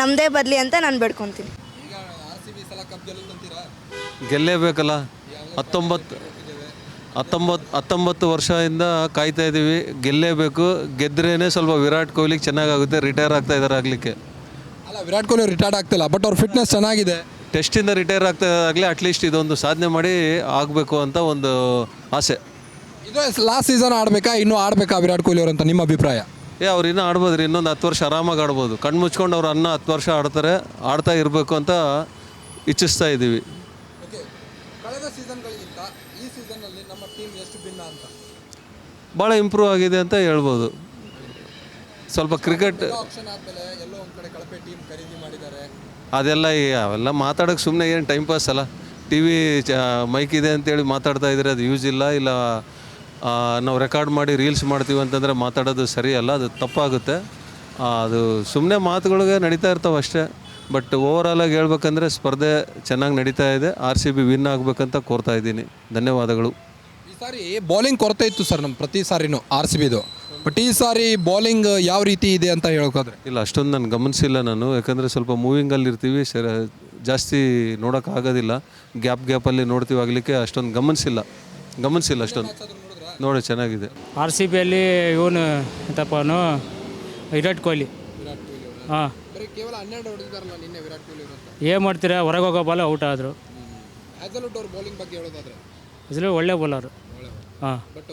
ನಮ್ಮದೇ ಬರಲಿ ಅಂತ ನಾನು ಬೇಡ್ಕೊತೀನಿ. ಈಗ ಆರ್ ಸಿ ಬಿ ಸಲ ಕಪ್ ಗೆಲ್ಲುತ್ತಂತೀರಾ? ಗೆಲ್ಲೇಬೇಕಲ್ಲ? ಹತ್ತೊಂಬತ್ತು ಹತ್ತೊಂಬತ್ತು ಹತ್ತೊಂಬತ್ತು ವರ್ಷದಿಂದ ಕಾಯ್ತಾ ಇದ್ದೀವಿ. ಗೆಲ್ಲೇಬೇಕು. ಗೆದ್ರೇ ಸ್ವಲ್ಪ ವಿರಾಟ್ ಕೊಹ್ಲಿಗೆ ಚೆನ್ನಾಗಾಗುತ್ತೆ. ರಿಟೈರ್ ಆಗ್ತಾ ಇದ್ದಾರೆ ಆಗಲಿಕ್ಕೆ. ಅಲ್ಲ ವಿರಾಟ್ ಕೊಹ್ಲಿ ರಿಟೈರ್ಡ್ ಆಗ್ತಿಲ್ಲ ಬಟ್ ಅವ್ರ ಫಿಟ್ನೆಸ್ ಚೆನ್ನಾಗಿದೆ. ಟೆಸ್ಟಿಂದ ರಿಟೈರ್ ಆಗ್ತಾ ಇದ್ದಾಗಲೇ ಅಟ್ಲೀಸ್ಟ್ ಇದೊಂದು ಸಾಧನೆ ಮಾಡಿ ಆಗಬೇಕು ಅಂತ ಒಂದು ಆಸೆ. ಇದು ಲಾಸ್ಟ್ ಸೀಸನ್ ಆಡಬೇಕಾ ಇನ್ನೂ ಆಡಬೇಕಾ ವಿರಾಟ್ ಕೊಹ್ಲಿ ಅವರು ಅಂತ ನಿಮ್ಮ ಅಭಿಪ್ರಾಯ? ಏ ಅವ್ರು ಇನ್ನೂ ಆಡ್ಬೋದು ರೀ ಇನ್ನೊಂದು ಹತ್ತು ವರ್ಷ ಆರಾಮಾಗಿ ಆಡ್ಬೋದು. ಕಣ್ಣು ಮುಚ್ಕೊಂಡು ಅವ್ರು ಅನ್ನ ಹತ್ತು ವರ್ಷ ಆಡ್ತಾರೆ ಆಡ್ತಾ ಇರಬೇಕು ಅಂತ ಇಚ್ಛಿಸ್ತಾ ಇದ್ದೀವಿ ಓಕೆ ಕಳೆದ ಸೀಸನ್ಗಳಿಗಿಂತ ಈ ಸೀಸನ್ನಲ್ಲಿ ನಮ್ಮ ಟೀಮ್ ಎಷ್ಟು ಭಿನ್ನ ಅಂತ ಭಾಳ ಇಂಪ್ರೂವ್ ಆಗಿದೆ ಅಂತ ಹೇಳ್ಬೋದು. ಸ್ವಲ್ಪ ಕ್ರಿಕೆಟ್ ಅದೆಲ್ಲ ಈ ಅವೆಲ್ಲ ಮಾತಾಡೋಕೆ ಸುಮ್ಮನೆ ಏನು ಟೈಮ್ ಪಾಸ್ ಅಲ್ಲ. ಟಿ ವಿ ಚ ಮೈಕ್ ಇದೆ ಅಂತೇಳಿ ಮಾತಾಡ್ತಾ ಇದ್ರೆ ಅದು ಯೂಸ್ ಇಲ್ಲ ಇಲ್ಲ ನಾವು ರೆಕಾರ್ಡ್ ಮಾಡಿ ರೀಲ್ಸ್ ಮಾಡ್ತೀವಿ ಅಂತಂದರೆ ಮಾತಾಡೋದು ಸರಿ ಅಲ್ಲ ಅದು ತಪ್ಪಾಗುತ್ತೆ. ಅದು ಸುಮ್ಮನೆ ಮಾತುಗಳಿಗೆ ನಡೀತಾ ಇರ್ತಾವೆ ಅಷ್ಟೇ. ಬಟ್ ಓವರಾಲಾಗಿ ಹೇಳ್ಬೇಕಂದ್ರೆ ಸ್ಪರ್ಧೆ ಚೆನ್ನಾಗಿ ನಡೀತಾ ಇದೆ. ಆರ್ ಸಿ ಬಿ ವಿನ್ ಆಗಬೇಕಂತ ಕೋರ್ತಾ ಇದ್ದೀನಿ. ಧನ್ಯವಾದಗಳು. ಸಾರಿ ಬೌಲಿಂಗ್ ಕೊರತೆ ಇತ್ತು ಸರ್ ನಮ್ಮ ಪ್ರತಿ ಸಾರಿನೂ ಆರ್ ಸಿ ಬಿದು ಬಟ್ ಈ ಸಾರಿ ಬೌಲಿಂಗ್ ಯಾವ ರೀತಿ ಇದೆ ಅಂತ ಹೇಳೋಕಾದ್ರೆ ಇಲ್ಲ ಅಷ್ಟೊಂದು ನಾನು ಗಮನಿಸಿಲ್ಲ ನಾನು. ಯಾಕಂದರೆ ಸ್ವಲ್ಪ ಮೂವಿಂಗಲ್ಲಿ ಇರ್ತೀವಿ ಸರ್ ಜಾಸ್ತಿ ನೋಡೋಕ್ಕಾಗೋದಿಲ್ಲ ಗ್ಯಾಪ್ ಗ್ಯಾಪಲ್ಲಿ ನೋಡ್ತೀವಿ ಆಗಲಿಕ್ಕೆ ಅಷ್ಟೊಂದು ಗಮನಿಸಿಲ್ಲ. ಗಮನಿಸಿಲ್ಲ ಅಷ್ಟೊಂದು. ನೋಡಿ ಚೆನ್ನಾಗಿದೆ. ಆರ್ ಸಿ ಬಿಯಲ್ಲಿ ಇವನು ಎಂತಪ್ಪನು ವಿರಾಟ್ ಕೊಹ್ಲಿ. ಹಾಂ. ಕೇವಲ ಹನ್ನೆರಡು ಹೊಡೆದಿದ್ದಾರಲ್ಲ ನಿನ್ನೆ ವಿರಾಟ್ ಕೊಹ್ಲಿ ಅವರು ಅಂತ? ಏನು ಮಾಡ್ತೀರಾ? ಹೊರಗೆ ಹೋಗೋ ಬಾಲ ಔಟ್ ಆದರು. ಬೌಲಿಂಗ್ ಬಗ್ಗೆ ಹೇಳೋದಾದ್ರೆ? ಇದ್ರೆ ಒಳ್ಳೆ ಬೌಲರು ಹಾಂ ಬಟ್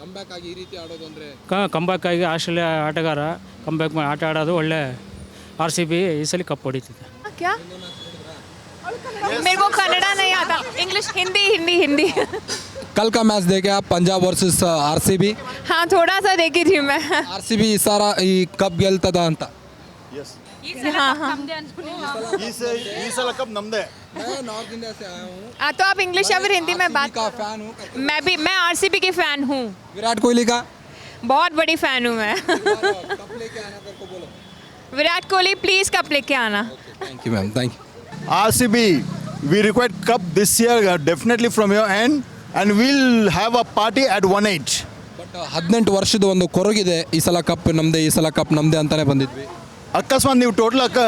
ಕಮ್ ಬ್ಯಾಕ್ ಆಗಿ ಈ ರೀತಿ ಆಡೋದು ಅಂದರೆ ಕ ಕಂಬ್ಯಾಕ್ ಆಗಿ ಆಸ್ಟ್ರೇಲಿಯಾ ಆಟಗಾರ ಕಂಬ್ಯಾಕ್ ಮಾಡಿ ಆಟ ಆಡೋದು ಒಳ್ಳೆ ಆರ್ ಸಿ ಬಿ ಈ ಸಲ ಕಪ್ ಹೊಡಿತಿದೆ क्या मेरे को कन्नड़ा नहीं आता इंग्लिश हिंदी हिंदी हिंदी कल का मैच देखे आप Punjab versus R C B हाँ थोड़ा सा देखी थी मैं ಆರ್ ಸಿ ಬಿ ಈ ಸಾರ ಈ ಕಪ್ ಗೆಲ್ತದ ಅಂತ हाँ हाँ मैं नॉर्थ इंडिया से आया हूँ हाँ, तो आप इंग्लिश या फिर हिंदी में बात का फैन हूँ मैं भी मैं आरसीबी की फैन हूँ विराट कोहली का बहुत बड़ी फैन हूँ मैं कप लेके आना तेरे को बोलो विराट कोहली प्लीज कप लेके आना thank you ma'am thank you R C B we require cup this year uh, definitely from your end, and we'll have a party at one eight. But ಹದಿನೆಂಟು ವರ್ಷದ ಒಂದು ಕೊರಗಿದೆ ಈ ಸಲ ಕಪ್ ನಮ್ಮದೇ ಈ ಸಲ ಕಪ್ ನಮ್ಮದೇ ಅಂತಾನೆ ಬಂದಿದ್ವಿ ಅಕಸ್ಮಾತ್ ನೀವು ಟೋಟಲ್ ಅಕ್ಕ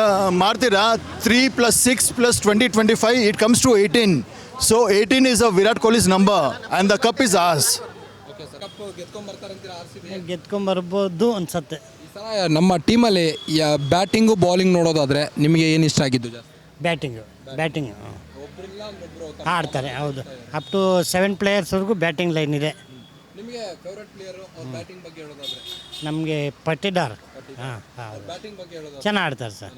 ಮಾಡ್ತೀರಾ? Three plus six plus twenty twenty five it comes to eighteen so eighteen is a Virat Kohli's number and the cup is ours ಗೆದ್ಕೊಂಬರ್ಬೋದು ಅನ್ಸತ್ತೆ. ನಮ್ಮ ಟೀಮಲ್ಲಿ ಬ್ಯಾಟಿಂಗು ಬೌಲಿಂಗ್ ನೋಡೋದಾದ್ರೆ ನಿಮಗೆ ಏನು ಇಷ್ಟ ಆಗಿದ್ದು ಜಾಸ್ತಿ? Batting batting. ಆಡ್ತಾರೆ ಹೌದು. ಅಪ್ ಟು ಸೆವೆನ್ ಪ್ಲೇಯರ್ಸ್ವರೆಗೂ ಬ್ಯಾಟಿಂಗ್ ಲೈನ್ ಇದೆ. ನಿಮಗೆ ಫೇವ್ರೆಟ್ ಪ್ಲೇಯರು ಅವ್ರ ಬ್ಯಾಟಿಂಗ್ ಬಗ್ಗೆ ಹೇಳೋದಾದ್ರೆ? ನಮಗೆ ಪಟ್ಟಿದಾರ್. ಹಾಂ ಹೌದು ಬ್ಯಾಟಿಂಗ್ ಬಗ್ಗೆ ಹೇಳೋದಾದ್ರೆ ಚೆನ್ನಾಗಿ ಆಡ್ತಾರೆ ಸರ್.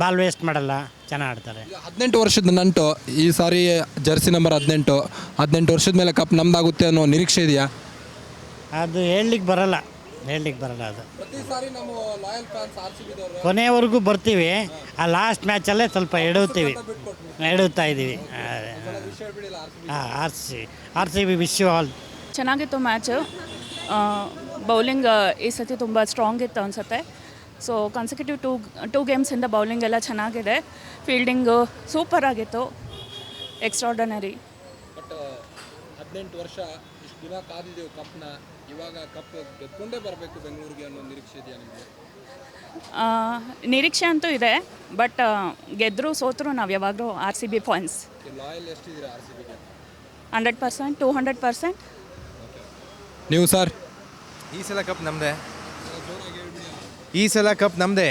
ಬಾಲ್ ವೇಸ್ಟ್ ಮಾಡಲ್ಲ ಚೆನ್ನಾಗಿ ಆಡ್ತಾರೆ. ಹದಿನೆಂಟು ವರ್ಷದ ನಂಟು ಈ ಸಾರಿ ಜರ್ಸಿ ನಂಬರ್ ಹದಿನೆಂಟು ಹದಿನೆಂಟು ವರ್ಷದ ಮೇಲೆ ಕಪ್ ನಮ್ದಾಗುತ್ತೆ ಅನ್ನೋ ನಿರೀಕ್ಷೆ ಇದೆಯಾ? ಅದು ಹೇಳಲಿಕ್ಕೆ ಬರಲ್ಲ ಹೇಳಲಿಕ್ಕೆ ಬರಲ್ಲ ಅದು. ಪ್ರತಿ ಸಾರಿ ನಮ್ಮ ಲಾಯಲ್ ಫ್ಯಾನ್ಸ್ ಆರ್ ಸಿ ಬಿದವರು ಕೊನೆವರೆಗೂ ಬರ್ತೀವಿ ಆ ಲಾಸ್ಟ್ ಮ್ಯಾಚಲ್ಲೇ ಸ್ವಲ್ಪ ಎಡುತ್ತೀವಿ ಎಡುತ್ತಾ ಇದ್ದೀವಿ ಹಾಂ R C R C B ವಿಶ್ವ ಆಲ್ ಚೆನ್ನಾಗಿತ್ತು ಮ್ಯಾಚು ಬೌಲಿಂಗ್ ಈ ಸತಿ ತುಂಬ ಸ್ಟ್ರಾಂಗ್ ಇತ್ತು ಅನಿಸುತ್ತೆ. ಸೊ ಕನ್ಸಿಕ್ಯೂಟಿವ್ ಟೂ ಟೂ ಗೇಮ್ಸಿಂದ ಬೌಲಿಂಗ್ ಎಲ್ಲ ಚೆನ್ನಾಗಿದೆ. ಫೀಲ್ಡಿಂಗು ಸೂಪರ್ ಆಗಿತ್ತು. ಎಕ್ಸ್ಟ್ರಾರ್ಡನರಿ ಬಟ್ ಹದಿನೆಂಟು ವರ್ಷ ಇಷ್ಟು ದಿನ ಕಾದಿದ್ದೆವು ಕಪ್ನ ಇವಾಗ ಕಪ್ ಗೆದ್ಕೊಂಡೇ ಬರಬೇಕು ಬೆಂಗಳೂರಿಗೆ ಅನ್ನೋ ನಿರೀಕ್ಷೆ ಇದೆಯಾ ನಿಮಗೆ? ನಿರೀಕ್ಷೆ ಅಂತೂ ಇದೆ. ಬಟ್ ಗೆದ್ದರು ಸೋತರು ನಾವು ಯಾವಾಗಲೂ R C B points hundred percent two hundred percent ನೀವು ಸರ್ ಈ ಸಲ ಕಪ್ ನಮ್ಮದೇ ಈ ಸಲ ಕಪ್ ನಮ್ಮದೇ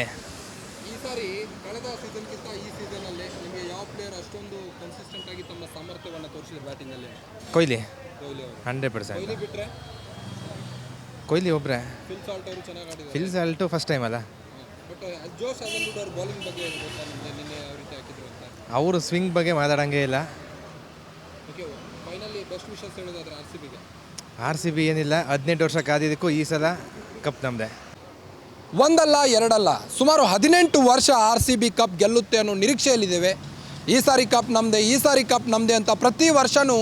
ಈ ಸಾರಿ ಕಳೆದ ಸೀಸನ್ಗಿಂತ ಈ ಸೀಸನಲ್ಲಿ ನಿಮಗೆ ಯಾವ ಪ್ಲೇಯರ್ ಅಷ್ಟೊಂದು ಕನ್ಸಿಸ್ಟೆಂಟ್ ಆಗಿ ತಮ್ಮ ಸಾಮರ್ಥ್ಯವನ್ನು ತೋರಿಸಿದ್ರು ಬ್ಯಾಟಿಂಗಲ್ಲಿ ಕೊಹ್ಲಿ. ಕೊಹ್ಲಿ ಅವರು. Hundred percent. ಕೊಹ್ಲಿ ಬಿಟ್ಟರೆ ಕೊಹ್ಲಿ ಒಬ್ಬರೇ ಫಿಲ್ ಸಾಲ್ಟ್ ಅವರು ಚೆನ್ನಾಗಿ ಆಡಿದ್ರು ಫಿಲ್ ಸಾಲ್ಟು ಫಸ್ಟ್ ಟೈಮ್ ಅಲ್ಲ. ಬಟ್ ಜೋಸ್ ಅಗಲ್ವುಡ್ ಅವ್ರ ಬೌಲಿಂಗ್ ಬಗ್ಗೆ ಏನು ಗೊತ್ತಾ ನಿಮಗೆ? ನಿನ್ನೆ ಯಾವ ರೀತಿ ಹಾಕಿದ್ರು ಅಂತ? ಅವರು ಸ್ವಿಂಗ್ ಬಗ್ಗೆ ಮಾತಾಡಂಗೇ ಇಲ್ಲ. ಓಕೆ ಫೈನಲಿ ಬೆಸ್ಟ್ ವಿಷಸ್ ಹೇಳೋದಾದ್ರೆ ಆರ್ ಸಿ ಬಿಗೆ ಆರ್ ಸಿ ಬಿ ಏನಿಲ್ಲ, ಹದಿನೆಂಟು ವರ್ಷ ಕಾದಿದ್ದಕ್ಕೂ ಈ ಸಲ ಕಪ್ ನಮ್ದೆ. ಒಂದಲ್ಲ, ಎರಡಲ್ಲ, ಸುಮಾರು ಹದಿನೆಂಟು ವರ್ಷ ಆರ್ ಸಿ ಬಿ ಕಪ್ ಗೆಲ್ಲುತ್ತೆ ಅನ್ನೋ ನಿರೀಕ್ಷೆಯಲ್ಲಿದ್ದೇವೆ. ಈ ಸಾರಿ ಕಪ್ ನಮ್ದೆ, ಈ ಸಾರಿ ಕಪ್ ನಮ್ದೆ ಅಂತ ಪ್ರತಿ ವರ್ಷನೂ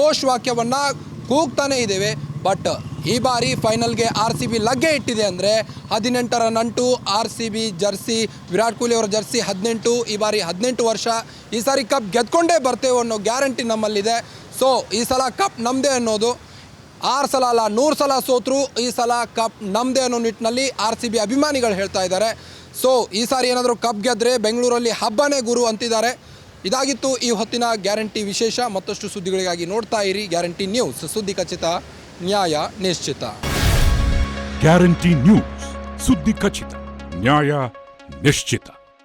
ಘೋಷ್ ವಾಕ್ಯವನ್ನು ಕೂಗ್ತಾನೇ ಇದ್ದೇವೆ. ಬಟ್ ಈ ಬಾರಿ ಫೈನಲ್ಗೆ ಆರ್ ಸಿ ಬಿ ಲಗ್ಗೆ ಇಟ್ಟಿದೆ ಅಂದರೆ ಹದಿನೆಂಟರ ನಂಟು R C B jersey, Virat Kohli ಅವರ ಜರ್ಸಿ ಹದಿನೆಂಟು, ಈ ಬಾರಿ ಹದಿನೆಂಟು ವರ್ಷ ಈ ಸಾರಿ ಕಪ್ ಗೆದ್ಕೊಂಡೇ ಬರ್ತೇವೆ ಅನ್ನೋ ಗ್ಯಾರಂಟಿ ನಮ್ಮಲ್ಲಿದೆ. ಸೊ ಈ ಸಲ ಕಪ್ ನಮ್ಮದೇ ಅನ್ನೋದು. ಆರು ಸಲ ಅಲ್ಲ, ನೂರು ಸಲ ಸೋತರು. ಈ ಸಲ ಕಪ್ ನಮ್ಮದೇ ಅನ್ನೋ ನಿಟ್ಟಿನಲ್ಲಿ ಆರ್ ಸಿ ಬಿ ಅಭಿಮಾನಿಗಳು ಹೇಳ್ತಾ ಇದ್ದಾರೆ. ಸೊ ಈ ಸಾರಿ ಏನಾದರೂ ಕಪ್ ಗೆದ್ದರೆ ಬೆಂಗಳೂರಲ್ಲಿ ಹಬ್ಬನೇ ಗುರು ಅಂತಿದ್ದಾರೆ. ಇದಾಗಿತ್ತು ಈ ಹೊತ್ತಿನ ಗ್ಯಾರಂಟಿ ವಿಶೇಷ. ಮತ್ತಷ್ಟು ಸುದ್ದಿಗಳಿಗಾಗಿ ನೋಡ್ತಾ ಇರಿ ಗ್ಯಾರಂಟಿ ನ್ಯೂಸ್. ಸುದ್ದಿ ಖಚಿತ, ನ್ಯಾಯ ನಿಶ್ಚಿತ. ಗ್ಯಾರಂಟಿ ನ್ಯೂಸ್, ಸುದ್ದಿ ಖಚಿತ, ನ್ಯಾಯ ನಿಶ್ಚಿತ.